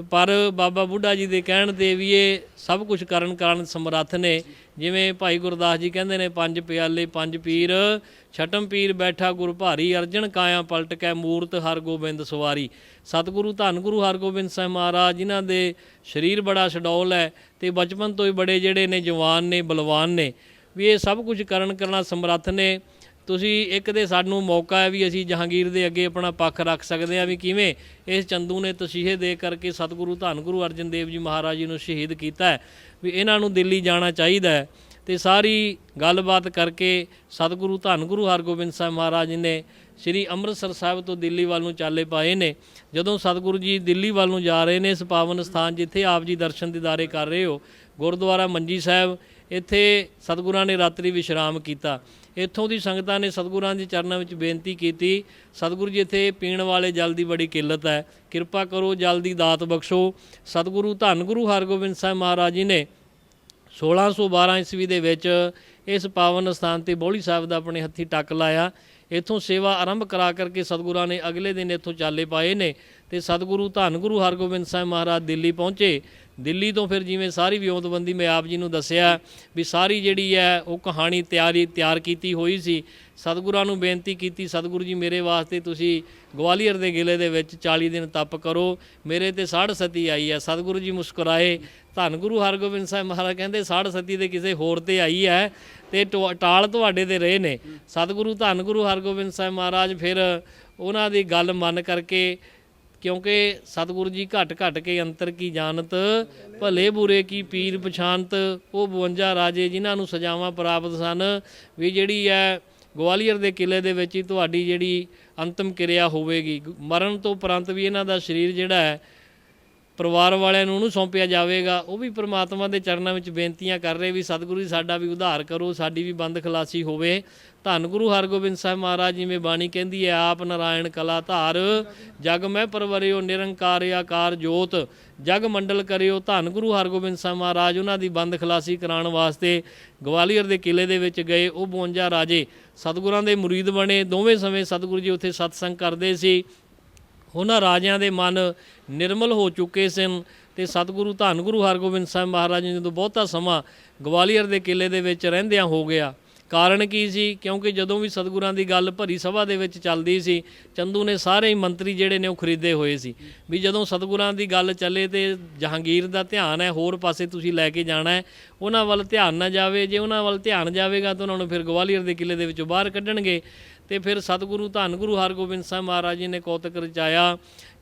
C: ਪਰ ਬਾਬਾ ਬੁੱਢਾ ਜੀ ਦੇ ਕਹਿਣ ਤੇ ਵੀ ਇਹ ਸਭ ਕੁਝ ਕਰਨ ਕਾਰਨ ਸਮਰੱਥ ਨੇ। ਜਿਵੇਂ ਭਾਈ ਗੁਰਦਾਸ ਜੀ ਕਹਿੰਦੇ ਨੇ, ਪੰਜ ਪਿਆਲੇ, ਪੰਜ ਪੀਰ, ਛਟਮ ਪੀਰ ਬੈਠਾ ਗੁਰ ਭਾਰੀ ਅਰਜਨ ਕਾਇਆ ਪਲਟ ਕੇ ਮੂਰਤ ਹਰਗੋਬਿੰਦ ਸਵਾਰੀ। ਸਤਿਗੁਰੂ ਧੰਨ ਗੁਰੂ ਹਰਗੋਬਿੰਦ ਸਾਹਿਬ ਮਹਾਰਾਜ, ਜਿਨ੍ਹਾਂ ਦੇ ਸਰੀਰ ਬੜਾ ਸਡੌਲ ਹੈ ਤੇ ਬਚਪਨ ਤੋਂ ਹੀ ਬੜੇ ਜਿਹੜੇ ਨੇ ਜਵਾਨ ਨੇ, ਬਲਵਾਨ ਨੇ। ਵੀ ਇਹ ਸਭ ਕੁਝ ਕਰਨ ਕਰਨਾ ਸਮਰੱਥ ਨੇ। ਤੁਸੀਂ ਇੱਕ ਦੇ ਸਾਨੂੰ ਮੌਕਾ ਹੈ ਵੀ ਅਸੀਂ ਜਹਾਂਗੀਰ ਦੇ ਅੱਗੇ ਆਪਣਾ ਪੱਖ ਰੱਖ ਸਕਦੇ ਹਾਂ ਵੀ ਕਿਵੇਂ ਇਸ ਚੰਦੂ ਨੇ ਤਸੀਹੇ ਦੇ ਕਰਕੇ ਸਤਿਗੁਰੂ ਧੰਨ ਗੁਰੂ ਅਰਜਨ ਦੇਵ ਜੀ ਮਹਾਰਾਜ ਜੀ ਨੂੰ ਸ਼ਹੀਦ ਕੀਤਾ ਹੈ, ਵੀ ਇਹਨਾਂ ਨੂੰ ਦਿੱਲੀ ਜਾਣਾ ਚਾਹੀਦਾ ਹੈ। ਤੇ ਸਾਰੀ ਗੱਲਬਾਤ ਕਰਕੇ ਸਤਿਗੁਰੂ ਧੰਨ ਗੁਰੂ ਹਰਗੋਬਿੰਦ ਸਾਹਿਬ ਮਹਾਰਾਜ ਜੀ ਨੇ ਸ੍ਰੀ ਅੰਮ੍ਰਿਤਸਰ ਸਾਹਿਬ ਤੋਂ ਦਿੱਲੀ ਵੱਲ ਨੂੰ ਚਾਲੇ ਪਾਏ ਨੇ। ਜਦੋਂ ਸਤਿਗੁਰੂ ਜੀ ਦਿੱਲੀ ਵੱਲ ਨੂੰ ਜਾ ਰਹੇ ਨੇ ਇਸ ਪਾਵਨ ਸਥਾਨ ਜਿੱਥੇ ਆਪ ਜੀ ਦਰਸ਼ਨ ਦਿਦਾਰੇ ਕਰ ਰਹੇ ਹੋ, ਗੁਰਦੁਆਰਾ ਮੰਜੀ ਸਾਹਿਬ, ਇੱਥੇ ਸਤਿਗੁਰਾਂ ਨੇ ਰਾਤਰੀ ਵਿਸ਼ਰਾਮ ਕੀਤਾ। ਇੱਥੋਂ ਦੀ ਸੰਗਤਾਂ ਨੇ ਸਤਿਗੁਰਾਂ ਦੇ ਚਰਨਾਂ ਵਿੱਚ ਬੇਨਤੀ ਕੀਤੀ, ਸਤਿਗੁਰੂ ਜੀ ਇੱਥੇ ਪੀਣ ਵਾਲੇ ਜਲ ਦੀ ਬੜੀ ਕਿੱਲਤ ਹੈ, ਕਿਰਪਾ ਕਰੋ ਜਲ ਦੀ ਦਾਤ ਬਖਸ਼ੋ। ਸਤਿਗੁਰੂ ਧੰਨ ਗੁਰੂ ਹਰਗੋਬਿੰਦ ਸਾਹਿਬ ਮਹਾਰਾਜ ਜੀ ਨੇ 1612 ਈਸਵੀ ਦੇ ਵਿੱਚ ਇਸ ਪਾਵਨ ਸਥਾਨ ਤੇ ਬੋਲੀ ਸਾਹਿਬ ਦਾ ਆਪਣੇ ਹੱਥੀ ਟੱਕ ਲਾਇਆ। ਇੱਥੋਂ ਸੇਵਾ ਆਰੰਭ ਕਰਾ ਕਰਕੇ ਸਤਿਗੁਰਾਂ ਨੇ ਅਗਲੇ ਦਿਨ ਇੱਥੋਂ ਚਾਲੇ ਪਾਏ ਨੇ ਤੇ ਸਤਿਗੁਰੂ ਧੰਨ ਗੁਰੂ ਹਰਗੋਬਿੰਦ ਸਾਹਿਬ ਮਹਾਰਾਜ ਦਿੱਲੀ ਪਹੁੰਚੇ। ਦਿੱਲੀ ਤੋਂ ਫਿਰ ਜਿਵੇਂ ਸਾਰੀ ਵਿਉਂਤਬੰਦੀ ਮੈਂ ਆਪ ਜੀ ਨੂੰ ਦੱਸਿਆ ਵੀ ਸਾਰੀ ਜਿਹੜੀ ਹੈ ਉਹ ਕਹਾਣੀ ਤਿਆਰੀ ਤਿਆਰ ਕੀਤੀ ਹੋਈ ਸੀ। ਸਤਿਗੁਰਾਂ ਨੂੰ ਬੇਨਤੀ ਕੀਤੀ, ਸਤਿਗੁਰੂ ਜੀ ਮੇਰੇ ਵਾਸਤੇ ਤੁਸੀਂ ਗਵਾਲੀਅਰ ਦੇ ਗਿਲੇ ਦੇ ਵਿੱਚ 40 ਦਿਨ ਤਪ ਕਰੋ, ਮੇਰੇ ਤੇ ਸਾੜ ਸਤੀ ਆਈ ਹੈ। ਸਤਿਗੁਰੂ ਜੀ ਮੁਸਕਰਾਏ, ਧੰਨ ਗੁਰੂ ਹਰਗੋਬਿੰਦ ਸਾਹਿਬ ਮਹਾਰਾਜ ਕਹਿੰਦੇ, ਸਾੜ ਸਤੀ ਦੇ ਕਿਸੇ ਹੋਰ ਤੇ ਆਈ ਹੈ ਤੇ ਟੋ- ਟਾਲ ਤੁਹਾਡੇ ਤੇ ਰਹੇ ਨੇ। ਸਤਿਗੁਰੂ, ਧੰਨ ਗੁਰੂ ਹਰਗੋਬਿੰਦ ਸਾਹਿਬ ਮਹਾਰਾਜ ਫਿਰ ਉਹਨਾਂ ਦੀ ਗੱਲ ਮੰਨ ਕਰਕੇ ਕਿਉਂਕਿ ਸਤਿਗੁਰੂ ਜੀ ਘਟ ਘਟ ਕੇ ਅੰਤਰ ਕੀ ਜਾਣਤ, ਭਲੇ ਬੁਰੇ ਕੀ ਪੀਰ ਪਛਾਨਤ ਉਹ 52 ਰਾਜੇ ਜਿਨ੍ਹਾਂ ਨੂੰ ਸਜ਼ਾਵਾਂ ਪ੍ਰਾਪਤ ਸਨ, ਵੀ ਜਿਹੜੀ ਹੈ ਗਵਾਲੀਅਰ ਦੇ ਕਿਲੇ ਦੇ ਵਿੱਚ ਹੀ ਤੁਹਾਡੀ ਜਿਹੜੀ ਅੰਤਮ ਕਿਰਿਆ ਹੋਵੇਗੀ। ਮਰਨ ਤੋਂ ਉਪਰੰਤ ਵੀ ਇਹਨਾਂ ਦਾ ਸਰੀਰ ਜਿਹੜਾ ਹੈ ਪਰਿਵਾਰ ਵਾਲਿਆਂ ਨੂੰ ਉਹਨੂੰ ਸੌਂਪਿਆ ਜਾਵੇਗਾ, ਉਹ ਵੀ ਪ੍ਰਮਾਤਮਾ ਦੇ ਚਰਨਾਂ ਵਿੱਚ ਬੇਨਤੀਆਂ ਕਰ ਰਹੇ ਵੀ ਸਤਿਗੁਰੂ ਜੀ ਸਾਡਾ ਵੀ ਉਧਾਰ ਕਰੋ, ਸਾਡੀ ਵੀ ਬੰਦ ਖਲਾਸੀ ਹੋਵੇ। ਧੰਨ ਗੁਰੂ ਹਰਗੋਬਿੰਦ ਸਾਹਿਬ ਮਹਾਰਾਜ ਜਿਵੇਂ ਬਾਣੀ ਕਹਿੰਦੀ ਹੈ, ਆਪ ਨਾਰਾਇਣ ਕਲਾ ਧਾਰ ਜਗ ਮੈਂ ਪਰਵਰਿਓ ਨਿਰੰਕਾਰ ਆਕਾਰ ਜੋਤ, ਜਗ ਮੰਡਲ ਕਰਿਓ। ਧੰਨ ਗੁਰੂ ਹਰਗੋਬਿੰਦ ਸਾਹਿਬ ਮਹਾਰਾਜ, ਉਹਨਾਂ ਦੀ ਬੰਦ ਖਲਾਸੀ ਕਰਾਉਣ ਵਾਸਤੇ ਗਵਾਲੀਅਰ ਦੇ ਕਿਲੇ ਦੇ ਵਿੱਚ ਗਏ, ਉਹ 52 ਰਾਜੇ ਸਤਿਗੁਰਾਂ ਦੇ ਮੁਰੀਦ ਬਣੇ। ਦੋਵੇਂ ਸਮੇਂ ਸਤਿਗੁਰੂ ਜੀ ਉੱਥੇ ਸਤਸੰਗ ਕਰਦੇ ਸੀ। ਉਹਨਾਂ ਰਾਜਿਆਂ ਦੇ ਮਨ ਨਿਰਮਲ ਹੋ ਚੁੱਕੇ ਸਨ ਤੇ ਸਤਿਗੁਰੂ ਧੰਨ ਗੁਰੂ ਹਰਗੋਬਿੰਦ ਸਾਹਿਬ ਮਹਾਰਾਜ ਜੀ ਜਦੋਂ ਬਹੁਤਾ ਸਮਾਂ ਗਵਾਲੀਅਰ ਦੇ ਕਿਲੇ ਦੇ ਵਿੱਚ ਰਹਿੰਦਿਆਂ ਹੋ ਗਿਆ। ਕਾਰਨ ਕੀ ਸੀ? ਕਿਉਂਕਿ ਜਦੋਂ ਵੀ ਸਤਿਗੁਰਾਂ ਦੀ ਗੱਲ ਭਰੀ ਸਭਾ ਦੇ ਵਿੱਚ ਚੱਲਦੀ ਸੀ, ਚੰਦੂ ਨੇ ਸਾਰੇ ਹੀ ਮੰਤਰੀ ਜਿਹੜੇ ਨੇ ਉਹ ਖਰੀਦੇ ਹੋਏ ਸੀ। ਵੀ ਜਦੋਂ ਸਤਿਗੁਰਾਂ ਦੀ ਗੱਲ ਚੱਲੇ ਤੇ ਜਹਾਂਗੀਰ ਦਾ ਧਿਆਨ ਹੈ, ਹੋਰ ਪਾਸੇ ਤੁਸੀਂ ਲੈ ਕੇ ਜਾਣਾ ਹੈ, ਉਹਨਾਂ ਵੱਲ ਧਿਆਨ ਨਾ ਜਾਵੇ। ਜੇ ਉਹਨਾਂ ਵੱਲ ਧਿਆਨ ਜਾਵੇਗਾ ਤਾਂ ਉਹਨਾਂ ਨੂੰ ਫਿਰ ਗਵਾਲੀਅਰ ਦੇ ਕਿਲੇ ਦੇ ਵਿੱਚੋਂ ਬਾਹਰ ਕੱਢਣਗੇ। ਤੇ ਫਿਰ ਸਤਿਗੁਰੂ ਧੰਨ ਗੁਰੂ ਹਰਗੋਬਿੰਦ ਸਾਹਿਬ ਮਹਾਰਾਜ ਜੀ ਨੇ ਕੌਤਕ ਰਚਾਇਆ।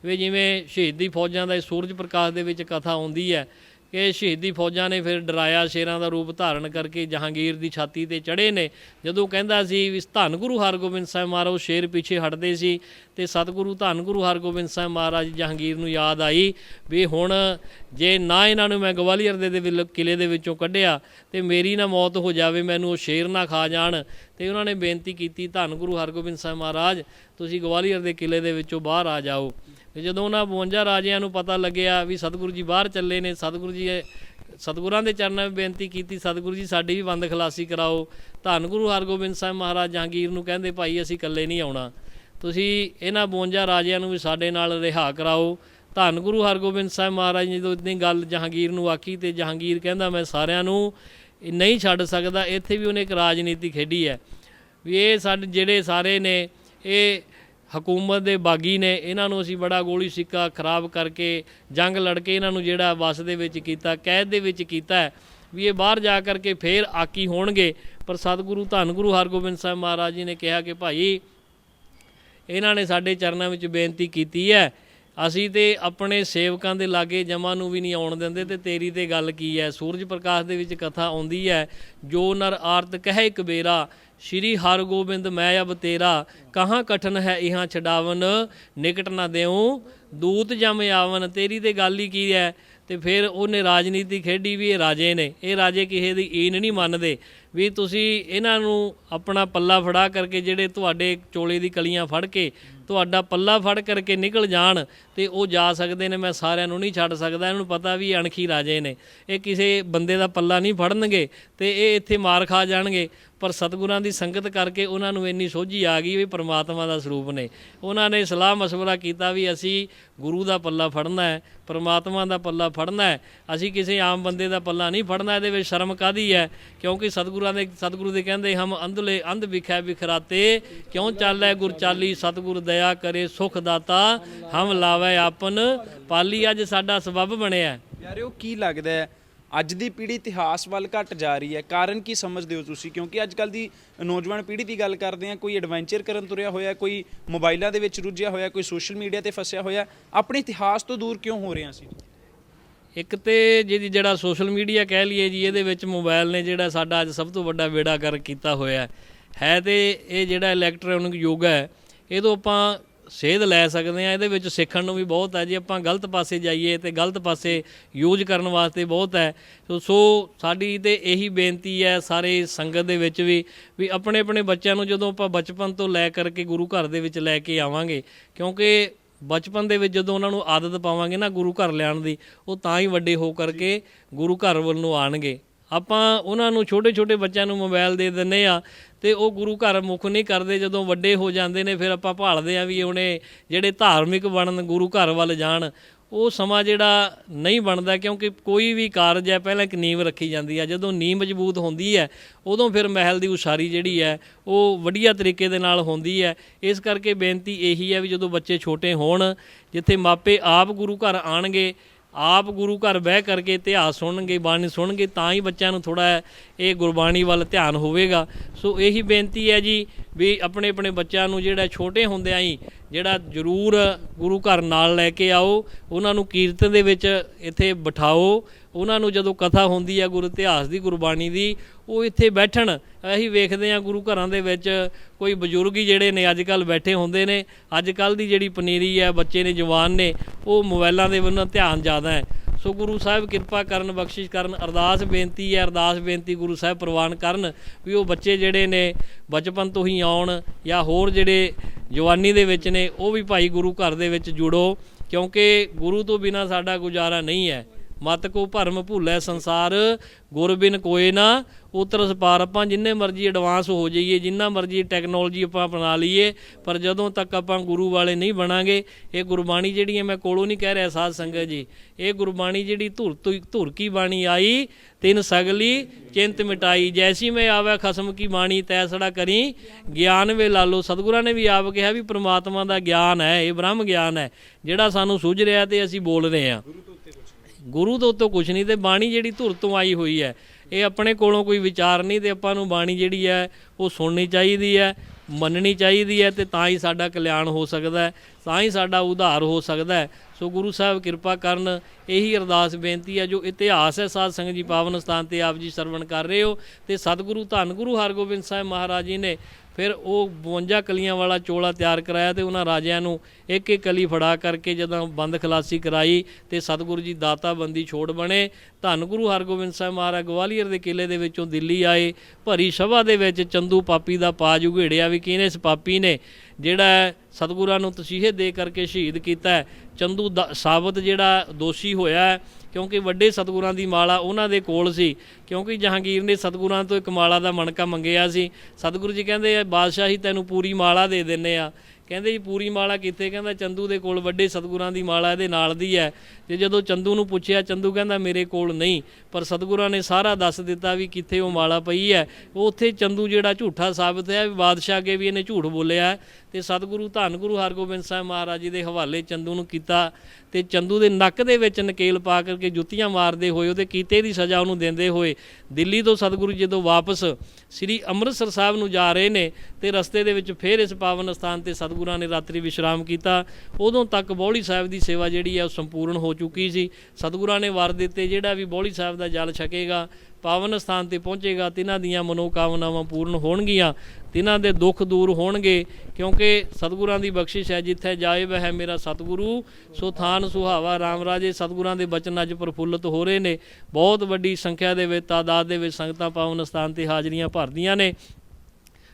C: ਵੀ ਜਿਵੇਂ ਸ਼ਹੀਦੀ ਫੌਜਾਂ ਦਾ ਇਹ ਸੂਰਜ ਪ੍ਰਕਾਸ਼ ਦੇ ਵਿੱਚ ਕਥਾ ਆਉਂਦੀ ਹੈ ਕਿ ਸ਼ਹੀਦੀ ਫੌਜਾਂ ਨੇ ਫਿਰ ਡਰਾਇਆ, ਸ਼ੇਰਾਂ ਦਾ ਰੂਪ ਧਾਰਨ ਕਰਕੇ ਜਹਾਂਗੀਰ ਦੀ ਛਾਤੀ ਤੇ ਚੜੇ ਨੇ। ਜਦੋਂ ਕਹਿੰਦਾ ਸੀ ਵੀ ਧੰਨ ਗੁਰੂ ਹਰਗੋਬਿੰਦ ਸਾਹਿਬ ਮਹਾਰਾਜ, ਉਹ ਸ਼ੇਰ ਪਿੱਛੇ ਹਟਦੇ ਸੀ ਤੇ ਸਤਿਗੁਰੂ ਧੰਨ ਗੁਰੂ ਹਰਗੋਬਿੰਦ ਸਾਹਿਬ ਮਹਾਰਾਜ ਜਹਾਂਗੀਰ ਨੂੰ ਯਾਦ ਆਈ ਵੀ ਹੁਣ ਜੇ ਨਾ ਇਹਨਾਂ ਨੂੰ ਮੈਂ ਗਵਾਲੀਅਰ ਦੇ ਵਿਲ- ਕਿਲੇ ਦੇ ਵਿੱਚੋਂ ਕੱਢਿਆ ਤੇ ਮੇਰੀ ਨਾ ਮੌਤ ਹੋ ਜਾਵੇ, ਮੈਨੂੰ ਉਹ ਸ਼ੇਰ ਨਾ ਖਾ ਜਾਣ। ਤੇ ਉਹਨਾਂ ਨੇ ਬੇਨਤੀ ਕੀਤੀ, ਧੰਨ ਗੁਰੂ ਹਰਗੋਬਿੰਦ ਸਾਹਿਬ ਮਹਾਰਾਜ, ਤੁਸੀਂ ਗਵਾਲੀਅਰ ਦੇ ਕਿਲੇ ਦੇ ਵਿੱਚੋਂ ਬਾਹਰ ਆ ਜਾਓ। ਤੇ ਜਦੋਂ ਉਹਨਾਂ 52 ਰਾਜਿਆਂ ਨੂੰ ਪਤਾ ਲੱਗਿਆ ਵੀ ਸਤਿਗੁਰੂ ਜੀ ਬਾਹਰ ਚੱਲੇ ਨੇ, ਸਤਿਗੁਰੂ ਜੀ ਸਤਿਗੁਰਾਂ ਦੇ ਚਰਨਾਂ ਵਿੱਚ ਬੇਨਤੀ ਕੀਤੀ, ਸਤਿਗੁਰੂ ਜੀ ਸਾਡੀ ਵੀ ਬੰਦ ਖਲਾਸੀ ਕਰਾਓ। ਧੰਨ ਗੁਰੂ ਹਰਗੋਬਿੰਦ ਸਾਹਿਬ ਮਹਾਰਾਜ ਜਹਾਂਗੀਰ ਨੂੰ ਕਹਿੰਦੇ, ਭਾਈ, ਅਸੀਂ ਇਕੱਲੇ ਨਹੀਂ ਆਉਣਾ। ਤੁਸੀਂ ਇਹਨਾਂ 52 ਰਾਜਿਆਂ ਨੂੰ ਵੀ ਸਾਡੇ ਨਾਲ ਰਿਹਾ ਕਰਾਓ। ਧੰਨ ਗੁਰੂ ਹਰਗੋਬਿੰਦ ਸਾਹਿਬ ਮਹਾਰਾਜ ਨੇ ਜਦੋਂ ਇਤਨੀ ਗੱਲ ਜਹਾਂਗੀਰ ਨੂੰ ਆਖੀ ਤੇ ਜਹਾਂਗੀਰ ਕਹਿੰਦਾ, ਮੈਂ ਸਾਰਿਆਂ ਨੂੰ ਨਹੀਂ ਛੱਡ ਸਕਦਾ, ਇੱਥੇ ਵੀ ਉਹਨੇ ਇੱਕ ਰਾਜਨੀਤੀ ਖੇਡੀ ਹੈ। ਵੀ ਇਹ ਸਾਡੇ, ਜਿਹੜੇ ਸਾਰੇ ਨੇ, ਇਹ ਹਕੂਮਤ ਦੇ ਬਾਗੀ ਨੇ, ਇਹਨਾਂ ਨੂੰ ਅਸੀਂ ਬੜਾ ਗੋਲੀ ਸਿੱਕਾ ਖਰਾਬ ਕਰਕੇ ਜੰਗ ਲੜ ਕੇ ਇਹਨਾਂ ਨੂੰ ਜਿਹੜਾ ਵਸ ਦੇ ਵਿੱਚ ਕੀਤਾ, ਕੈਦ ਦੇ ਵਿੱਚ ਕੀਤਾ ਵੀ ਇਹ ਬਾਹਰ ਜਾ ਕਰਕੇ ਫੇਰ ਆਕੀ ਹੋਣਗੇ। ਪਰ ਸਤਿਗੁਰੂ, ਧੰਨ ਗੁਰੂ ਹਰਗੋਬਿੰਦ ਸਾਹਿਬ ਮਹਾਰਾਜ ਜੀ ਨੇ ਕਿਹਾ ਕਿ ਭਾਈ, ਇਹਨਾਂ ਨੇ ਸਾਡੇ ਚਰਨਾਂ ਵਿੱਚ ਬੇਨਤੀ ਕੀਤੀ ਹੈ, ਅਸੀਂ ਤੇ ਆਪਣੇ ਸੇਵਕਾਂ ਦੇ ਲਾਗੇ ਜਮਾ ਨੂੰ ਵੀ ਨਹੀਂ ਆਉਣ ਦਿੰਦੇ ਤੇ ਤੇਰੀ ਤੇ ਗੱਲ ਕੀ ਹੈ? ਸੂਰਜ ਪ੍ਰਕਾਸ਼ ਦੇ ਵਿੱਚ ਕਥਾ ਆਉਂਦੀ ਹੈ, ਜੋ ਨਰ ਆਰਤ ਕਹੇ ਕਬੇਰਾ ਸ਼੍ਰੀ ਹਰਗੋਬਿੰਦ, ਮੈਂ ਅਬ ਤੇਰਾ ਕਹਾਂ ਕਠਨ ਹੈ ਇਹਾਂ ਛਡਾਵਨ? ਨਿਕਟ ਨਾ ਦੇਉ ਦੂਤ ਜਮ ਆਵਨ, ਤੇਰੀ ਤੇ ਗੱਲ ਹੀ ਕੀ ਹੈ? ਤੇ ਫਿਰ ਉਹਨੇ ਰਾਜਨੀਤੀ ਖੇਡੀ ਵੀ ਇਹ ਰਾਜੇ ਨੇ। ਇਹ ਰਾਜੇ ਕਿਸੇ ਦੀ ਈਨ ਨਹੀਂ ਮੰਨਦੇ। ਵੀ ਤੁਸੀਂ ਇਹਨਾਂ ਨੂੰ ਆਪਣਾ ਪੱਲਾ ਫੜਾ ਕਰਕੇ ਜਿਹੜੇ ਤੁਹਾਡੇ ਚੋਲੇ ਦੀ ਕਲੀਆਂ ਫੜ ਕੇ ਤੁਹਾਡਾ ਪੱਲਾ ਫੜ ਕਰਕੇ ਨਿਕਲ ਜਾਣ ਤੇ ਉਹ ਜਾ ਸਕਦੇ ਨੇ, ਮੈਂ ਸਾਰਿਆਂ ਨੂੰ ਨਹੀਂ ਛੱਡ ਸਕਦਾ, ਇਹਨਾਂ ਨੂੰ ਪਤਾ ਵੀ ਅਣਖੀ ਰਾਜੇ ਨੇ। ਇਹ ਕਿਸੇ ਬੰਦੇ ਦਾ ਪੱਲਾ ਨਹੀਂ ਫੜਨਗੇ ਤੇ ਇਹ ਇੱਥੇ ਮਾਰ ਖਾ ਜਾਣਗੇ। ਪਰ ਸਤਿਗੁਰਾਂ ਦੀ ਸੰਗਤ ਕਰਕੇ ਉਹਨਾਂ ਨੂੰ ਇੰਨੀ ਸੋਝੀ ਆ ਗਈ ਵੀ ਪ੍ਰਮਾਤਮਾ ਦਾ ਸਰੂਪ ਨੇ। ਉਹਨਾਂ ਨੇ ਸਲਾਹ ਮਸ਼ਵਰਾ ਕੀਤਾ ਵੀ ਅਸੀਂ ਗੁਰੂ ਦਾ ਪੱਲਾ ਫੜਨਾ ਹੈ, ਪ੍ਰਮਾਤਮਾ ਦਾ ਪੱਲਾ ਫੜਨਾ ਹੈ। ਅਸੀਂ ਕਿਸੇ ਆਮ ਬੰਦੇ ਦਾ ਪੱਲਾ ਨਹੀਂ ਫੜਨਾ, ਇਹਦੇ ਵਿੱਚ ਸ਼ਰਮ ਕਾਦੀ ਹੈ? ਕਿਉਂਕਿ ਸਤਿਗੁਰਾਂ ਦੇ ਸਤਿਗੁਰੂ ਦੇ ਕਹਿੰਦੇ, ਹਮ ਅੰਧਲੇ ਅੰਧ ਵਿਖੈ ਵਿਖਰਾਤੇ ਕਿਉਂ ਚਾਲੈ ਗੁਰ ਚਾਲੀ, ਸਤਿਗੁਰ ਦਇਆ ਕਰੇ ਸੁਖ ਦਾਤਾ ਹਮ ਲਾਵੇ ਆਪਨ। ਪਾਲੀ ਅੱਜ ਸਾਡਾ ਸਬੱਬ ਬਣਿਆ।
B: ਪਿਆਰਿਓ ਕੀ ਲੱਗਦਾ ਹੈ? ਅੱਜ ਦੀ ਪੀੜ੍ਹੀ ਇਤਿਹਾਸ ਵੱਲ ਘਟ ਜਾ ਰਹੀ ਹੈ। ਕਾਰਨ ਕੀ ਸਮਝਦੇ ਹੋ ਤੁਸੀਂ? ਕਿਉਂਕਿ ਅੱਜ ਕੱਲ ਦੀ ਨੌਜਵਾਨ ਪੀੜ੍ਹੀ ਦੀ ਗੱਲ ਕਰਦੇ ਆ ਕੋਈ ਐਡਵੈਂਚਰ ਕਰਨ ਤੁਰਿਆ ਹੋਇਆ ਕੋਈ ਮੋਬਾਈਲਾਂ ਦੇ ਵਿੱਚ ਰੁੱਝਿਆ ਹੋਇਆ ਕੋਈ ਸੋਸ਼ਲ ਮੀਡੀਆ ਤੇ ਫਸਿਆ ਹੋਇਆ। ਆਪਣੇ ਇਤਿਹਾਸ ਤੋਂ ਦੂਰ ਕਿਉਂ ਹੋ ਰਹੇ ਅਸੀਂ?
C: ਇੱਕ ਤੇ ਜਿਹਦੀ ਜਿਹੜਾ ਸੋਸ਼ਲ ਮੀਡੀਆ ਕਹਿ ਲਈਏ ਜੀ ਇਹਦੇ ਵਿੱਚ ਮੋਬਾਈਲ ਨੇ ਜਿਹੜਾ ਸਾਡਾ ਅੱਜ ਸਭ ਤੋਂ ਵੱਡਾ ਬੇੜਾ ਕਰ ਕੀਤਾ ਹੋਇਆ। ਹੈ। ਤੇ ਇਹ ਜਿਹੜਾ ਇਲੈਕਟ੍ਰੋਨਿਕ ਯੁੱਗ ਹੈ ਇਹ ਤੋਂ ਆਪਾਂ ਸੇਧ ਲੈ ਸਕਦੇ ਆ ਇਹਦੇ ਵਿੱਚ ਸਿੱਖਣ ਨੂੰ ਵੀ ਬਹੁਤ ਹੈ। ਜੇ ਆਪਾਂ ਗਲਤ ਪਾਸੇ ਜਾਈਏ ਤੇ ਗਲਤ ਪਾਸੇ ਯੂਜ਼ ਕਰਨ ਵਾਸਤੇ ਬਹੁਤ ਹੈ। ਸੋ ਸੋ ਸਾਡੀ ਤੇ ਇਹੀ ਬੇਨਤੀ ਹੈ ਸਾਰੇ ਸੰਗਤ ਦੇ ਵਿੱਚ ਵੀ ਵੀ ਆਪਣੇ ਆਪਣੇ ਬੱਚਿਆਂ ਨੂੰ ਜਦੋਂ ਆਪਾਂ ਬਚਪਨ ਤੋਂ ਲੈ ਕਰਕੇ ਗੁਰੂ ਘਰ ਦੇ ਵਿੱਚ ਲੈ ਕੇ ਆਵਾਂਗੇ, ਕਿਉਂਕਿ ਬਚਪਨ ਦੇ ਵਿੱਚ ਜਦੋਂ ਉਹਨਾਂ ਨੂੰ ਆਦਤ ਪਾਵਾਂਗੇ ਨਾ ਗੁਰੂ ਘਰ ਲਿਆਉਣ ਦੀ, ਉਹ ਤਾਂ ਹੀ ਵੱਡੇ ਹੋ ਕਰਕੇ ਗੁਰੂ ਘਰ ਵੱਲ ਨੂੰ ਆਣਗੇ ਆਪਾਂ ਉਹਨਾਂ ਨੂੰ ਛੋਟੇ ਛੋਟੇ ਬੱਚਿਆਂ ਨੂੰ ਮੋਬਾਈਲ ਦੇ ਦਿੰਨੇ ਆ ਤੇ ਉਹ ਗੁਰੂ ਘਰ ਮੁਖ ਨਹੀਂ ਕਰਦੇ, ਜਦੋਂ ਵੱਡੇ ਹੋ ਜਾਂਦੇ ਨੇ ਫਿਰ ਆਪਾਂ ਭਾਲਦੇ ਆ ਵੀ ਉਹਨੇ ਜਿਹੜੇ ਧਾਰਮਿਕ ਬਣਨ ਗੁਰੂ ਘਰ ਵੱਲ ਜਾਣ, ਉਹ ਸਮਾਂ ਜਿਹੜਾ ਨਹੀਂ ਬਣਦਾ ਕਿਉਂਕਿ ਕੋਈ ਵੀ ਕਾਰਜ ਹੈ, ਪਹਿਲਾਂ ਇੱਕ ਨੀਂਵ ਰੱਖੀ ਜਾਂਦੀ ਹੈ। ਜਦੋਂ ਨੀਂਹ ਮਜ਼ਬੂਤ ਹੁੰਦੀ ਹੈ, ਉਦੋਂ ਫਿਰ ਮਹਿਲ ਦੀ ਉਸਾਰੀ ਜਿਹੜੀ ਹੈ, ਉਹ ਵਧੀਆ ਤਰੀਕੇ ਦੇ ਨਾਲ ਹੁੰਦੀ ਹੈ। ਇਸ ਕਰਕੇ ਬੇਨਤੀ ਇਹੀ ਹੈ ਵੀ ਜਦੋਂ ਬੱਚੇ ਛੋਟੇ ਹੋਣ, ਜਿੱਥੇ ਮਾਪੇ ਆਪ ਗੁਰੂ ਘਰ ਆਣਗੇ ਆਪ ਗੁਰੂ ਘਰ ਬਹਿ ਕਰਕੇ ਇਤਿਹਾਸ ਸੁਣਨਗੇ, ਬਾਣੀ ਸੁਣਨਗੇ, ਤਾਂ ਹੀ ਬੱਚਿਆਂ ਨੂੰ ਥੋੜਾ ਇਹ ਗੁਰਬਾਣੀ ਵੱਲ ਧਿਆਨ ਹੋਵੇਗਾ। ਸੋ ਇਹੀ ਬੇਨਤੀ ਹੈ ਜੀ ਵੀ ਆਪਣੇ ਆਪਣੇ ਬੱਚਿਆਂ ਨੂੰ ਜਿਹੜਾ ਛੋਟੇ ਹੁੰਦਿਆਂ ਹੀ ਜਿਹੜਾ ਜ਼ਰੂਰ ਗੁਰੂ ਘਰ ਨਾਲ ਲੈ ਕੇ ਆਓ, ਉਹਨਾਂ ਨੂੰ ਕੀਰਤਨ ਦੇ ਵਿੱਚ ਇੱਥੇ ਬਿਠਾਓ ਉਹਨਾਂ ਨੂੰ ਜਦੋਂ ਕਥਾ ਹੁੰਦੀ ਹੈ ਗੁਰੂ ਇਤਿਹਾਸ ਦੀ, ਗੁਰਬਾਣੀ ਦੀ, ਉਹ ਇੱਥੇ ਬੈਠਣ। ਅਸੀਂ ਵੇਖਦੇ ਹਾਂ ਗੁਰੂ ਘਰਾਂ ਦੇ ਵਿੱਚ ਕੋਈ ਬਜ਼ੁਰਗ ਹੀ ਜਿਹੜੇ ਨੇ ਅੱਜ ਕੱਲ ਬੈਠੇ ਹੁੰਦੇ ਨੇ। ਅੱਜ ਕੱਲ ਦੀ ਜਿਹੜੀ ਪਨੀਰੀ ਹੈ ਬੱਚੇ ਨੇ, ਜਵਾਨ ਨੇ, ਉਹ ਮੋਬਾਈਲਾਂ ਦੇ ਵੱਲ ਧਿਆਨ ਜ਼ਿਆਦਾ ਹੈ। ਸੋ ਗੁਰੂ ਸਾਹਿਬ ਕਿਰਪਾ ਕਰਨ, ਬਖਸ਼ਿਸ਼ ਕਰਨ, ਅਰਦਾਸ ਬੇਨਤੀ ਹੈ, ਅਰਦਾਸ ਬੇਨਤੀ ਗੁਰੂ ਸਾਹਿਬ ਪ੍ਰਵਾਨ ਕਰਨ ਵੀ ਉਹ ਬੱਚੇ ਜਿਹੜੇ ਨੇ, ਬਚਪਨ ਤੋਂ ਹੀ ਆਉਣ ਜਾਂ ਹੋਰ ਜਿਹੜੇ ਜਵਾਨੀ ਦੇ ਵਿੱਚ ਨੇ, ਉਹ ਵੀ ਭਾਈ ਗੁਰੂ ਘਰ ਦੇ ਵਿੱਚ ਜੁੜੋ। ਕਿਉਂਕਿ ਗੁਰੂ ਤੋਂ ਬਿਨਾ ਸਾਡਾ ਗੁਜ਼ਾਰਾ ਨਹੀਂ ਹੈ। ਮਤ ਕੋ ਭਰਮ ਭੁੱਲੇ ਸੰਸਾਰ, ਗੁਰ ਬਿਨ ਕੋਏ ਨਾ, ਉਤਰਸ ਪਾਰ ਆਪਾਂ ਜਿੰਨੇ ਮਰਜ਼ੀ ਐਡਵਾਂਸ ਹੋ ਜਾਈਏ, ਜਿੰਨਾ ਮਰਜ਼ੀ ਟੈਕਨੋਲੋਜੀ ਆਪਾਂ ਅਪਣਾ ਲਈਏ, ਪਰ ਜਦੋਂ ਤੱਕ ਆਪਾਂ ਗੁਰੂ ਵਾਲੇ ਨਹੀਂ ਬਣਾਂਗੇ, ਇਹ ਗੁਰਬਾਣੀ ਜਿਹੜੀ ਹੈ ਮੈਂ ਕੋਲੋਂ ਨਹੀਂ ਕਹਿ ਰਿਹਾ ਸਾਧ ਸੰਗਤ ਜੀ, ਇਹ ਗੁਰਬਾਣੀ ਜਿਹੜੀ ਧੁਰ ਧੁਰ ਕੀ ਬਾਣੀ ਆਈ, ਤਿੰਨ ਸਗਲੀ, ਚਿੰਤ ਮਿਟਾਈ, ਜੈਸੀ ਮੈਂ ਆਵੇ ਖਸਮ ਕੀ ਬਾਣੀ ਤੈਸੜਾ ਕਰੀ, ਗਿਆਨ ਵੇ ਲਾਲੋ। ਸਤਿਗੁਰਾਂ ਨੇ ਵੀ ਆਪ ਕਿਹਾ ਵੀ ਪ੍ਰਮਾਤਮਾ ਦਾ ਗਿਆਨ ਹੈ, ਇਹ ਬ੍ਰਹਮ ਗਿਆਨ ਹੈ, ਜਿਹੜਾ ਸਾਨੂੰ ਸੁਝ ਰਿਹਾ ਤੇ ਅਸੀਂ ਬੋਲ ਰਹੇ ਹਾਂ। ਗੁਰੂ ਤੋਂ ਉੱਤੋਂ ਕੁਝ ਨਹੀਂ, ਤੇ ਬਾਣੀ ਜਿਹੜੀ ਧੁਰ ਤੋਂ ਆਈ ਹੋਈ ਹੈ, ਇਹ ਆਪਣੇ ਕੋਲੋਂ ਕੋਈ ਵਿਚਾਰ ਨਹੀਂ, ਤੇ ਆਪਾਂ ਨੂੰ ਬਾਣੀ ਜਿਹੜੀ ਹੈ, ਉਹ ਸੁਣਨੀ ਚਾਹੀਦੀ ਹੈ, ਮੰਨਣੀ ਚਾਹੀਦੀ ਹੈ, ਤੇ ਤਾਂ ਹੀ ਸਾਡਾ ਕਲਿਆਣ ਹੋ ਸਕਦਾ ਹੈ, ਤਾਂ ਹੀ ਸਾਡਾ ਉਧਾਰ ਹੋ ਸਕਦਾ ਹੈ। ਸੋ ਗੁਰੂ ਸਾਹਿਬ ਕਿਰਪਾ ਕਰਨ, ਇਹੀ ਅਰਦਾਸ ਬੇਨਤੀ ਹੈ, ਜੋ ਇਤਿਹਾਸ ਹੈ, ਸਾਧ ਸੰਗਤ ਜੀ ਪਾਵਨ ਸਥਾਨ ਤੇ ਆਪ ਜੀ ਸਰਵਣ ਕਰ ਰਹੇ ਹੋ, ਤੇ ਸਤਿਗੁਰੂ ਧੰਨ ਗੁਰੂ ਹਰਗੋਬਿੰਦ ਸਾਹਿਬ ਮਹਾਰਾਜ ਜੀ ਨੇ ਫਿਰ ਉਹ 52 ਕਲੀਆਂ ਵਾਲਾ ਚੋਲਾ ਤਿਆਰ ਕਰਾਇਆ ਤੇ ਉਹਨਾਂ ਰਾਜਿਆਂ ਨੂੰ ਇੱਕ ਇੱਕ ਕਲੀ ਫੜਾ ਕਰਕੇ ਜਦੋਂ ਬੰਦ ਖਲਾਸੀ ਕਰਾਈ ਤੇ ਸਤਿਗੁਰੂ ਜੀ ਦਾਤਾ ਬੰਦੀ ਛੋੜ ਬਣੇ। ਧੰਨ ਗੁਰੂ ਹਰਗੋਬਿੰਦ ਸਾਹਿਬ ਮਹਾਰਾਜ ਗਵਾਲੀਅਰ ਦੇ ਕਿਲੇ ਦੇ ਵਿੱਚੋਂ ਦਿੱਲੀ ਆਏ। ਭਰੀ ਸਭਾ ਦੇ ਵਿੱਚ ਚੰਦੂ ਪਾਪੀ ਦਾ ਪਾਜ ਉਘੇੜਿਆ ਵੀ ਕਿਹਨੇ? ਇਸ ਪਾਪੀ ਨੇ, ਜਿਹੜਾ ਸਤਿਗੁਰਾਂ ਨੂੰ ਤਸੀਹੇ ਦੇ ਕਰਕੇ ਸ਼ਹੀਦ ਕੀਤਾ ਚੰਦੂ ਦਾ- ਸਾਬਤ ਜਿਹੜਾ ਦੋਸ਼ੀ ਹੋਇਆ ਕਿਉਂਕਿ ਵੱਡੇ ਸਤਿਗੁਰਾਂ ਦੀ ਮਾਲਾ ਉਹਨਾਂ ਦੇ ਕੋਲ ਸੀ। ਕਿਉਂਕਿ ਜਹਾਂਗੀਰ ਨੇ ਸਤਿਗੁਰਾਂ ਤੋਂ ਇੱਕ ਮਾਲਾ ਦਾ ਮਣਕਾ ਮੰਗਿਆ ਸੀ। ਸਤਿਗੁਰੂ ਜੀ ਕਹਿੰਦੇ ਆ ਬਾਦਸ਼ਾਹੀ ਤੈਨੂੰ ਪੂਰੀ ਮਾਲਾ ਦੇ ਦਿੰਨੇ ਆ। ਕਹਿੰਦੇ ਜੀ, ਪੂਰੀ ਮਾਲਾ ਕਿੱਥੇ? ਕਹਿੰਦਾ, ਚੰਦੂ ਦੇ ਕੋਲ, ਵੱਡੇ ਸਤਿਗੁਰਾਂ ਦੀ ਮਾਲਾ ਇਹਦੇ ਨਾਲ ਦੀ ਹੈ। ਤੇ ਜਦੋਂ ਚੰਦੂ ਨੂੰ ਪੁੱਛਿਆ, ਚੰਦੂ ਕਹਿੰਦਾ, ਮੇਰੇ ਕੋਲ ਨਹੀਂ। ਪਰ ਸਤਿਗੁਰਾਂ ਨੇ ਸਾਰਾ ਦੱਸ ਦਿੱਤਾ ਵੀ ਕਿੱਥੇ ਉਹ ਮਾਲਾ ਪਈ ਹੈ। ਉਹ ਉੱਥੇ ਚੰਦੂ ਜਿਹੜਾ ਝੂਠਾ ਸਾਬਤ ਹੈ ਵੀ ਬਾਦਸ਼ਾਹ ਅੱਗੇ ਵੀ ਇਹਨੇ ਝੂਠ ਬੋਲਿਆ। ਹੈ ਤੇ ਸਤਿਗੁਰੂ ਧੰਨ ਗੁਰੂ ਹਰਗੋਬਿੰਦ ਸਾਹਿਬ ਮਹਾਰਾਜ ਜੀ ਦੇ ਹਵਾਲੇ ਚੰਦੂ ਨੂੰ ਕੀਤਾ ਤੇ ਚੰਦੂ ਦੇ ਨੱਕ ਦੇ ਵਿੱਚ ਨਕੇਲ ਪਾ ਕਰਕੇ ਜੁੱਤੀਆਂ ਮਾਰਦੇ ਹੋਏ, ਉਹਦੇ ਕੀਤੇ ਦੀ ਸਜ਼ਾ ਉਹਨੂੰ ਦਿੰਦੇ ਹੋਏ ਦਿੱਲੀ ਤੋਂ ਸਤਿਗੁਰੂ ਜਦੋਂ ਵਾਪਸ ਸ੍ਰੀ ਅੰਮ੍ਰਿਤਸਰ ਸਾਹਿਬ ਨੂੰ ਜਾ ਰਹੇ ਨੇ ਤੇ ਰਸਤੇ ਦੇ ਵਿੱਚ ਫੇਰ ਇਸ ਪਾਵਨ ਸਥਾਨ ਤੇ ਸਤਿਗੁਰਾਂ ਨੇ ਰਾਤਰੀ ਵਿਸ਼ਰਾਮ ਕੀਤਾ, ਉਦੋਂ ਤੱਕ ਬੌਲੀ ਸਾਹਿਬ ਦੀ ਸੇਵਾ ਜਿਹੜੀ ਹੈ ਉਹ ਸੰਪੂਰਨ ਹੋ ਚੁੱਕੀ ਸੀ। ਸਤਿਗੁਰਾਂ ਨੇ ਵਰ ਦਿੱਤੇ, ਜਿਹੜਾ ਵੀ ਬੌਲੀ ਸਾਹਿਬ ਦਾ ਜਲ ਛਕੇਗਾ ਪਾਵਨ ਸਥਾਨ ਤੇ ਪਹੁੰਚੇਗਾ, ਤਿਨਾਂ ਦੀਆਂ ਮਨੋਕਾਮਨਾਵਾਂ ਪੂਰਨ ਹੋਣਗੀਆਂ, ਤਿਨਾਂ ਦੇ ਦੁੱਖ ਦੂਰ ਹੋਣਗੇ, ਕਿਉਂਕਿ ਸਤਿਗੁਰਾਂ ਦੀ ਬਖਸ਼ਿਸ਼ ਹੈ, ਜਿੱਥੇ ਜਾਏ ਵਹ ਹੈ ਮੇਰਾ ਸਤਿਗੁਰੂ, ਸੋ ਥਾਨ ਸੁਹਾਵਾ, ਰਾਮ ਰਾਜੇ, ਸਤਿਗੁਰਾਂ ਦੇ ਬਚਨ ਅੱਜ ਪ੍ਰਫੁੱਲਤ ਹੋ ਰਹੇ ਨੇ। ਬਹੁਤ ਵੱਡੀ ਸੰਖਿਆ ਦੇ ਵਿੱਚ, ਤਾਦਾਦ ਦੇ ਵਿੱਚ ਸੰਗਤਾਂ ਪਾਵਨ ਸਥਾਨ ਤੇ ਹਾਜ਼ਰੀਆਂ ਭਰਦੀਆਂ ਨੇ।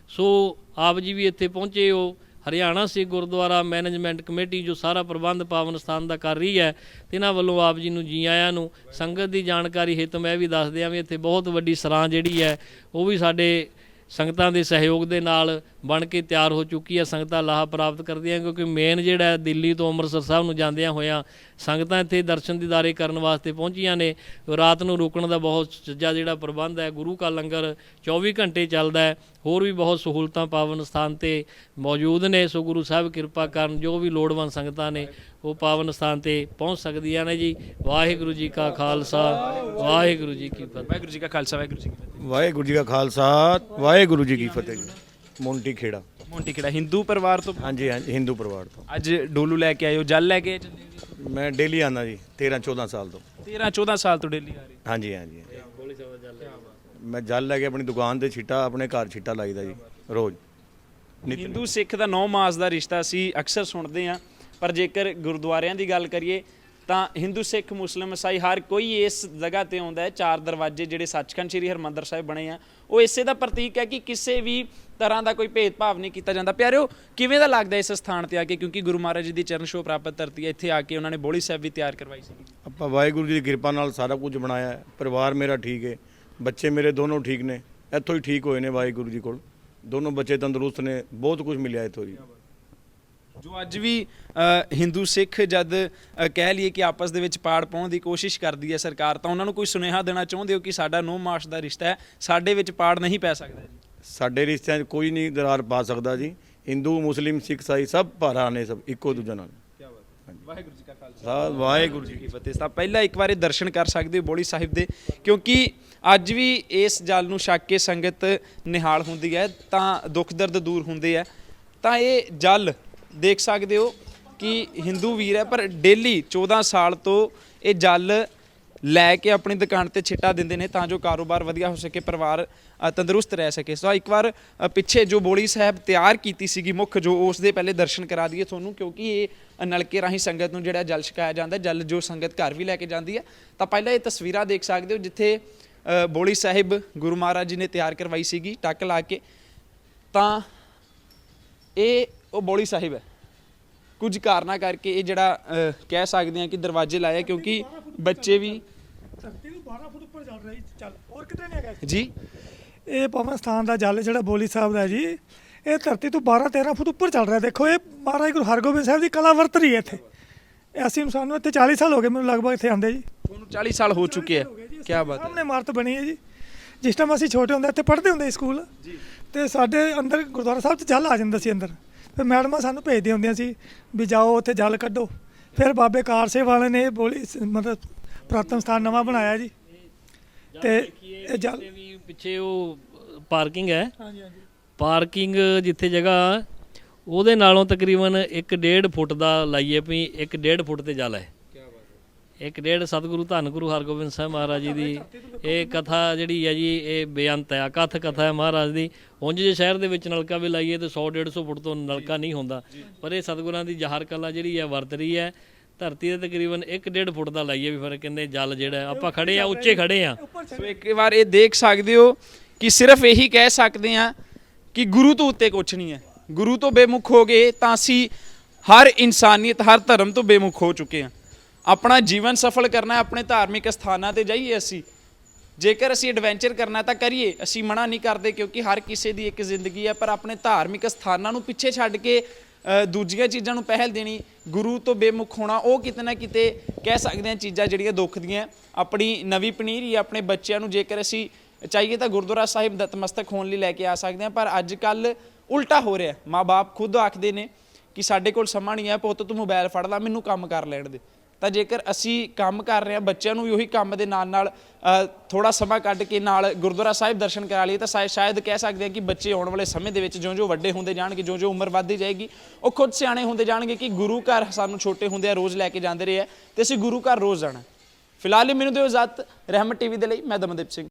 C: ਸੋ ਆਪ ਜੀ ਵੀ ਇੱਥੇ ਪਹੁੰਚੇ ਹੋ ਹਰਿਆਣਾ ਸਿੱਖ ਗੁਰਦੁਆਰਾ ਮੈਨੇਜਮੈਂਟ ਕਮੇਟੀ ਜੋ ਸਾਰਾ ਪ੍ਰਬੰਧ ਪਾਵਨ ਸਥਾਨ ਦਾ ਕਰ ਰਹੀ ਹੈ ਇਹਨਾਂ ਵੱਲੋਂ ਆਪ ਜੀ ਨੂੰ ਜੀ ਆਇਆਂ ਨੂੰ ਸੰਗਤ ਦੀ ਜਾਣਕਾਰੀ ਹਿੱਤ ਮੈਂ ਵੀ ਦੱਸ ਦਿਆਂ ਵੀ ਇੱਥੇ ਬਹੁਤ ਵੱਡੀ ਸਰਾਂ ਜਿਹੜੀ ਹੈ, ਉਹ ਵੀ ਸਾਡੇ ਸੰਗਤਾਂ ਦੇ ਸਹਿਯੋਗ ਦੇ ਨਾਲ ਬਣ ਕੇ ਤਿਆਰ ਹੋ ਚੁੱਕੀ ਹੈ ਸੰਗਤਾਂ ਲਾਹਾ ਪ੍ਰਾਪਤ ਕਰਦੀਆਂ, ਕਿਉਂਕਿ ਮੇਨ ਜਿਹੜਾ ਦਿੱਲੀ ਤੋਂ ਅੰਮ੍ਰਿਤਸਰ ਸਾਹਿਬ ਨੂੰ ਜਾਂਦਿਆਂ ਹੋਇਆਂ ਸੰਗਤਾਂ ਇੱਥੇ ਦਰਸ਼ਨ ਦੀਦਾਰੇ ਕਰਨ ਵਾਸਤੇ ਪਹੁੰਚੀਆਂ ਨੇ। ਰਾਤ ਨੂੰ ਰੁਕਣ ਦਾ ਬਹੁਤ ਸੱਜਾ ਜਿਹੜਾ ਪ੍ਰਬੰਧ ਹੈ, ਗੁਰੂ ਕਾ ਲੰਗਰ 24 ਘੰਟੇ ਚੱਲਦਾ ਹੈ। ਹੋਰ ਵੀ ਬਹੁਤ ਸਹੂਲਤਾਂ ਪਾਵਨ ਸਥਾਨ ਤੇ ਮੌਜੂਦ ਨੇ। ਸੋ ਗੁਰੂ ਸਾਹਿਬ ਕਿਰਪਾ ਕਰਨ, ਜੋ ਵੀ ਲੋੜਵੰਦ ਸੰਗਤਾਂ ਨੇ ਉਹ ਪਾਵਨ ਸਥਾਨ ਤੇ ਪਹੁੰਚ ਸਕਦੀਆਂ ਨੇ ਜੀ। ਵਾਹਿਗੁਰੂ ਜੀ ਕਾ ਖਾਲਸਾ ਵਾਹਿਗੁਰੂ ਜੀ ਕੀ ਫਤਿਹ।
B: ਵਾਹਿਗੁਰੂ ਜੀ ਕਾ ਖਾਲਸਾ ਵਾਹਿਗੁਰੂ ਜੀ ਕੀ ਫਤਿਹ।
D: ਵਾਹਿਗੁਰੂ ਜੀ ਕਾ ਖਾਲਸਾ ਵਾਹਿਗੁਰੂ ਜੀ ਕੀ ਫਤਿਹ ਜੀ। ਮੋਂਟੀ ਖੇੜਾ
B: ਮੋਂਟੀ ਕਿਹੜਾ ਹਿੰਦੂ ਪਰਿਵਾਰ ਤੋਂ?
D: ਹਾਂਜੀ ਹਾਂਜੀ ਹਿੰਦੂ ਪਰਿਵਾਰ ਤੋਂ।
B: ਅੱਜ ਡੋਲੂ ਲੈ ਕੇ ਆਏ ਹੋ ਜਲ ਲੈ ਕੇ ਚੱਲੇ ਹੋ?
D: ਮੈਂ ਡੇਲੀ ਆਉਂਦਾ ਜੀ 13 14 ਸਾਲ ਤੋਂ।
B: 13 14 ਸਾਲ ਤੋਂ ਡੇਲੀ ਆ ਰਹੇ
D: ਹਾਂਜੀ ਹਾਂਜੀ। ਮੈਂ ਜਲ ਲੈ ਕੇ ਆਪਣੀ ਦੁਕਾਨ ਤੇ ਛਿੱਟਾ ਆਪਣੇ ਘਰ ਛਿੱਟਾ ਲਾਈਦਾ ਜੀ ਰੋਜ਼। ਨਿਤ
B: ਹਿੰਦੂ ਸਿੱਖ ਦਾ ਨੌ ਮਾਸ ਦਾ ਰਿਸ਼ਤਾ ਅਸੀਂ ਅਕਸਰ ਸੁਣਦੇ ਹਾਂ। ਪਰ ਜੇਕਰ ਗੁਰਦੁਆਰਿਆਂ ਦੀ ਗੱਲ ਕਰੀਏ, ਤਾਂ ਹਿੰਦੂ ਸਿੱਖ ਮੁਸਲਿਮ ਈਸਾਈ ਹਰ ਕੋਈ ਇਸ ਜਗ੍ਹਾ ਤੇ ਆਉਂਦਾ ਹੈ, ਚਾਰ ਦਰਵਾਜ਼ੇ ਜਿਹੜੇ ਸੱਚਖੰਡ ਸ੍ਰੀ ਹਰਮੰਦਰ ਸਾਹਿਬ ਬਣੇ ਆ, ਉਹ ਇਸੇ ਦਾ ਪ੍ਰਤੀਕ ਹੈ ਕਿ ਕਿਸੇ ਵੀ ਤਰ੍ਹਾਂ ਦਾ ਕੋਈ ਭੇਦਭਾਵ ਨਹੀਂ ਕੀਤਾ ਜਾਂਦਾ। ਪਿਆਰਿਓ, ਕਿਵੇਂ ਦਾ ਲੱਗਦਾ ਇਸ ਸਥਾਨ ਤੇ ਆ ਕੇ? ਕਿਉਂਕਿ ਗੁਰੂ ਮਹਾਰਾਜ ਜੀ ਦੀ ਚਰਨ ਛੋਹ ਪ੍ਰਾਪਤ ਧਰਤੀ ਹੈ, ਇੱਥੇ ਆ ਕੇ ਉਹਨਾਂ ਨੇ ਬੋਲੀ ਸਾਹਿਬ ਵੀ ਤਿਆਰ ਕਰਵਾਈ ਸੀ।
D: ਆਪਾਂ ਵਾਹਿਗੁਰੂ ਜੀ ਦੀ ਕਿਰਪਾ ਨਾਲ ਸਾਰਾ ਕੁਝ ਬਣਾਇਆ ਹੈ। ਪਰਿਵਾਰ ਮੇਰਾ ਠੀਕ ਹੈ, ਬੱਚੇ ਮੇਰੇ ਦੋਨੋਂ ਠੀਕ ਨੇ, ਇੱਥੋਂ ਹੀ ਠੀਕ ਹੋਏ ਨੇ ਵਾਹਿਗੁਰੂ ਜੀ ਕੋਲ। ਦੋਨੋਂ ਬੱਚੇ ਤੰਦਰੁਸਤ ਨੇ, ਬਹੁਤ ਕੁਝ ਮਿਲਿਆ ਇੱਥੋਂ ਜੀ।
B: ਜੋ ਅੱਜ ਵੀ ਹਿੰਦੂ ਸਿੱਖ ਜਦ ਕਹਿ ਲਈਏ ਕਿ ਆਪਸ ਦੇ ਵਿੱਚ ਪਾੜ ਪਾਉਣ ਦੀ ਕੋਸ਼ਿਸ਼ ਕਰਦੀ ਹੈ ਸਰਕਾਰ ਤਾਂ ਉਹਨਾਂ ਨੂੰ ਕੋਈ ਸੁਨੇਹਾ ਦੇਣਾ ਚਾਹੁੰਦੇ ਹੋ ਕਿ ਸਾਡਾ ਨੋ ਮਾਸ ਦਾ ਰਿਸ਼ਤਾ ਹੈ ਸਾਡੇ ਵਿੱਚ ਪਾੜ ਨਹੀਂ ਪੈ ਸਕਦਾ ਜੀ?
D: ਸਾਡੇ ਰਿਸ਼ਤਿਆਂ 'ਚ ਕੋਈ ਨਹੀਂ ਦਰਾਰ ਪਾ ਸਕਦਾ ਜੀ। ਹਿੰਦੂ ਮੁਸਲਿਮ ਸਿੱਖ ਸਾਈ ਸਭ ਭਰਾ ਨੇ ਸਭ ਇੱਕੋ ਦੂਜੇ ਨਾਲ।
B: ਵਾਹਿਗੁਰੂ ਜੀ ਕਾ ਖਾਲਸਾ।
D: ਵਾਹਿਗੁਰੂ ਜੀ
B: ਕੀ ਫਤਿਹ। ਸਾਹਿਬ ਪਹਿਲਾਂ ਇੱਕ ਵਾਰੀ ਦਰਸ਼ਨ ਕਰ ਸਕਦੇ ਹੋ ਬੋਲੀ ਸਾਹਿਬ ਦੇ ਕਿਉਂਕਿ ਅੱਜ ਵੀ ਇਸ ਜਲ ਨੂੰ ਛਕ ਕੇ ਸੰਗਤ ਨਿਹਾਲ ਹੁੰਦੀ ਹੈ ਤਾਂ ਦੁੱਖ ਦਰਦ ਦੂਰ ਹੁੰਦੇ ਆ। ਤਾਂ ਇਹ ਜਲ ਦੇਖ ਸਕਦੇ ਹੋ ਕਿ ਹਿੰਦੂ ਵੀਰ ਹੈ, ਪਰ ਡੇਲੀ 14 ਸਾਲ ਤੋਂ ਇਹ ਜਲ ਲੈ ਕੇ ਆਪਣੀ ਦੁਕਾਨ ਤੇ ਛਿੱਟਾ ਦਿੰਦੇ ਨੇ ਤਾਂ ਜੋ ਕਾਰੋਬਾਰ ਵਧੀਆ ਹੋ ਸਕੇ, ਪਰਿਵਾਰ ਤੰਦਰੁਸਤ ਰਹਿ ਸਕੇ। ਸੋ ਇੱਕ ਵਾਰ ਪਿੱਛੇ ਜੋ ਬੋਲੀ ਸਾਹਿਬ ਤਿਆਰ ਕੀਤੀ ਸੀਗੀ ਮੁੱਖ, ਜੋ ਉਸ ਦੇ ਪਹਿਲੇ ਦਰਸ਼ਨ ਕਰਾ ਦਈਏ ਤੁਹਾਨੂੰ, ਕਿਉਂਕਿ ਇਹ ਨਲਕੇ ਰਾਹੀਂ ਸੰਗਤ ਨੂੰ ਜਿਹੜਾ ਜਲ ਛਕਾਇਆ ਜਾਂਦਾ, ਜਲ ਜੋ ਸੰਗਤ ਘਰ ਵੀ ਲੈ ਕੇ ਜਾਂਦੀ ਹੈ। ਤਾਂ ਪਹਿਲਾਂ ਇਹ ਤਸਵੀਰਾਂ ਦੇਖ ਸਕਦੇ ਹੋ, ਜਿੱਥੇ ਬੋਲੀ ਸਾਹਿਬ ਗੁਰੂ ਮਹਾਰਾਜ ਜੀ ਨੇ ਤਿਆਰ ਕਰਵਾਈ ਸੀਗੀ ਟੱਕ ਲਾ ਕੇ। ਤਾਂ ਇਹ ਉਹ ਬੋਲੀ ਸਾਹਿਬ ਹੈ। ਕੁਝ ਕਾਰਨਾਂ ਕਰਕੇ ਇਹ ਜਿਹੜਾ ਕਹਿ ਸਕਦੇ ਹਾਂ ਕਿ ਦਰਵਾਜ਼ੇ ਲਾਇਆ ਕਿਉਂਕਿ ਬੱਚੇ ਵੀ
A: ਧਰਤੀ ਨੂੰ 12 ਫੁੱਟ ਉੱਪਰ ਚੱਲ ਰਹੀ ਚੱਲ ਹੋਰ ਕਿਤੇ ਨਹੀਂ ਹੈਗਾ
B: ਜੀ।
A: ਇਹ ਪਵਨ ਸਥਾਨ ਦਾ ਜਲ ਜਿਹੜਾ ਬੋਲੀ ਸਾਹਿਬ ਦਾ ਜੀ। ਇਹ ਧਰਤੀ ਤੋਂ 12 13 ਫੁੱਟ ਉੱਪਰ ਚੱਲ ਰਿਹਾ। ਦੇਖੋ ਇਹ ਮਹਾਰਾਜ ਗੁਰੂ ਹਰਗੋਬਿੰਦ ਸਾਹਿਬ ਦੀ ਕਲਾ ਵਰਤ ਰਹੀ ਹੈ ਇੱਥੇ। ਅਸੀਂ ਸਾਨੂੰ ਇੱਥੇ 40 ਸਾਲ ਹੋ ਗਏ ਮੈਨੂੰ ਲਗਭਗ ਇੱਥੇ ਆਂਦੇ ਜੀ।
B: ਤੁਹਾਨੂੰ 40 ਸਾਲ ਹੋ ਚੁੱਕੇ ਆ। ਕੀ ਬਾਤ ਹੈ।
A: ਸਾਹਮਣੇ ਇਮਾਰਤ ਬਣੀ ਹੈ ਜੀ। ਜਿਸ ਟਾਈਮ ਅਸੀਂ ਛੋਟੇ ਹੁੰਦੇ ਇੱਥੇ ਪੜ੍ਹਦੇ ਹੁੰਦੇ ਸੀ ਸਕੂਲ। ਤੇ ਸਾਡੇ ਅੰਦਰ ਗੁਰਦੁਆਰਾ ਸਾਹਿਬ 'ਚ ਜਲ ਆ ਜਾਂਦਾ ਸੀ ਅੰਦਰ। ਫਿਰ ਮੈਡਮਾਂ ਸਾਨੂੰ ਭੇਜਦੀਆਂ ਹੁੰਦੀਆਂ ਸੀ ਵੀ ਜਾਓ ਉੱਥੇ ਜਲ ਕੱਢੋ। ਫਿਰ ਬਾਬੇ ਕਾਰ ਸਿੰਘ ਵਾਲੇ ਨੇ ਇਹ ਬੋਲੀ ਮਤਲਬ ਪ੍ਰਾਤਨ ਸਥਾਨ ਨਵਾਂ ਬਣਾਇਆ ਜੀ। ਤੇ ਇਹ ਜਲ
C: ਵੀ ਪਿੱਛੇ ਉਹ ਪਾਰਕਿੰਗ ਹੈ।
A: ਹਾਂਜੀ ਹਾਂਜੀ।
C: ਪਾਰਕਿੰਗ ਜਿੱਥੇ ਜਗ੍ਹਾ ਉਹਦੇ ਨਾਲੋਂ ਤਕਰੀਬਨ 1.5 ਫੁੱਟ ਦਾ ਲਾਈਏ ਵੀ 1.5 ਫੁੱਟ ਤੇ ਜਲ ਹੈ। ਇੱਕ ਡੇਢ ਸਤਿਗੁਰੂ ਧੰਨ ਗੁਰੂ ਹਰਗੋਬਿੰਦ ਸਾਹਿਬ ਮਹਾਰਾਜ ਜੀ ਦੀ ਇਹ ਕਥਾ ਜਿਹੜੀ ਹੈ ਜੀ, ਇਹ ਬੇਅੰਤ ਹੈ, ਅਕਥ ਕਥਾ ਹੈ ਮਹਾਰਾਜ ਦੀ। ਉਂਝ ਜੇ ਸ਼ਹਿਰ ਦੇ ਵਿੱਚ ਨਲਕਾ ਵੀ ਲਾਈਏ ਤੇ 100 150 ਫੁੱਟ ਤੋਂ ਨਲਕਾ ਨਹੀਂ ਹੁੰਦਾ। ਪਰ ਇਹ ਸਤਿਗੁਰਾਂ ਦੀ ਜ਼ਾਹਰ ਕਲਾ ਜਿਹੜੀ ਹੈ, ਵਰਤ ਰਹੀ ਹੈ। ਧਰਤੀ ਦੇ ਤਕਰੀਬਨ 1.5 ਫੁੱਟ ਦਾ ਲਾਈਏ ਵੀ ਫਿਰ ਕਹਿੰਦੇ ਜਲ ਜਿਹੜਾ ਆਪਾਂ ਖੜੇ ਆ ਉੱਚੇ ਖੜੇ ਆ
B: ਸੋ ਇੱਕ ਵਾਰ ਇਹ ਦੇਖ ਸਕਦੇ ਹੋ ਕਿ ਸਿਰਫ ਇਹੀ ਕਹਿ ਸਕਦੇ ਆ ਕਿ ਗੁਰੂ ਤੋਂ ਉੱਤੇ ਕੁਝ ਨਹੀਂ ਹੈ। ਗੁਰੂ ਤੋਂ ਬੇਮੁਖ ਹੋ ਗਏ ਤਾਂ ਅਸੀਂ ਹਰ ਇਨਸਾਨੀਅਤ, ਹਰ ਧਰਮ ਤੋਂ ਬੇਮੁਖ ਹੋ ਚੁੱਕੇ ਹਾਂ। ਆਪਣਾ ਜੀਵਨ ਸਫਲ ਕਰਨਾ ਹੈ, ਆਪਣੇ ਧਾਰਮਿਕ ਸਥਾਨਾਂ ਤੇ ਜਾਈਏ ਅਸੀਂ। ਜੇਕਰ ਅਸੀਂ ਐਡਵੈਂਚਰ ਕਰਨਾ ਤਾਂ ਕਰੀਏ। ਅਸੀਂ ਮਨਾ ਨਹੀਂ ਕਰਦੇ ਕਿਉਂਕਿ ਹਰ ਕਿਸੇ ਦੀ ਇੱਕ ਜ਼ਿੰਦਗੀ ਹੈ, ਪਰ ਆਪਣੇ ਧਾਰਮਿਕ ਸਥਾਨਾਂ ਨੂੰ ਪਿੱਛੇ ਛੱਡ ਕੇ ਦੂਜੀਆਂ ਚੀਜ਼ਾਂ ਨੂੰ ਪਹਿਲ ਦੇਣੀ, ਗੁਰੂ ਤੋਂ ਬੇਮੁਖ ਹੋਣਾ, ਉਹ ਕਿਤੇ ਨਾ ਕਿਤੇ ਕਹਿ ਸਕਦੇ ਹਾਂ ਚੀਜ਼ਾਂ ਜਿਹੜੀਆਂ ਦੁੱਖ ਦੀਆਂ ਆਪਣੀ ਨਵੀਂ ਪਨੀਰੀ ਆਪਣੇ ਬੱਚਿਆਂ ਨੂੰ ਜੇਕਰ ਅਸੀਂ ਚਾਹੀਏ ਤਾਂ ਗੁਰਦੁਆਰਾ ਸਾਹਿਬ ਦਤਮਸਤਕ ਹੋਣ ਲਈ ਲੈ ਕੇ ਆ ਸਕਦੇ ਹਾਂ, ਪਰ ਅੱਜ ਕੱਲ ਉਲਟਾ ਹੋ ਰਿਹਾ ਮਾਪੇ ਖੁਦ ਆਖਦੇ ਨੇ ਕਿ ਸਾਡੇ ਕੋਲ ਸਮਾਂ ਨਹੀਂ ਹੈ, ਪੁੱਤ ਤੂੰ ਮੋਬਾਈਲ ਫੜ ਲੈ, ਮੈਨੂੰ ਕੰਮ ਕਰ ਲੈਣ ਦੇ। ਤਾਂ ਜੇਕਰ ਅਸੀਂ ਕੰਮ ਕਰ ਰਹੇ ਹਾਂ, ਬੱਚਿਆਂ ਨੂੰ ਵੀ ਉਹੀ ਕੰਮ ਦੇ ਨਾਲ ਨਾਲ ਥੋੜਾ ਸਮਾਂ ਕੱਢ ਕੇ ਨਾਲ ਗੁਰਦੁਆਰਾ ਸਾਹਿਬ ਦਰਸ਼ਨ ਕਰਾ ਲਈਏ, ਤਾਂ ਸ਼ਾਇਦ- ਸ਼ਾਇਦ ਕਹਿ ਸਕਦੇ ਹਾਂ ਕਿ ਬੱਚੇ ਆਉਣ ਵਾਲੇ ਸਮੇਂ ਦੇ ਵਿੱਚ ਜਿਉਂ-ਜਿਉਂ ਵੱਡੇ ਹੁੰਦੇ ਜਾਣਗੇ, ਜਿਉਂ-ਜਿਉਂ ਉਮਰ ਵੱਧਦੀ ਜਾਏਗੀ, ਉਹ ਖੁਦ ਸਿਆਣੇ ਹੁੰਦੇ ਜਾਣਗੇ ਕਿ ਗੁਰੂ ਘਰ ਸਾਨੂੰ ਛੋਟੇ ਹੁੰਦੇ ਆ ਰੋਜ਼ ਲੈ ਕੇ ਜਾਂਦੇ ਰਹੇ ਆ ਤੇ ਅਸੀਂ ਗੁਰੂ ਘਰ ਰੋਜ਼ ਜਾਣਾ ਫਿਲਹਾਲ ਲਈ ਮੈਨੂੰ ਦਿਓ ਇਜਾਜ਼ਤ, ਰਹਿਮਤ ਟੀਵੀ ਦੇ ਲਈ, ਮੈਂ ਦਮਨਦੀਪ ਸਿੰਘ।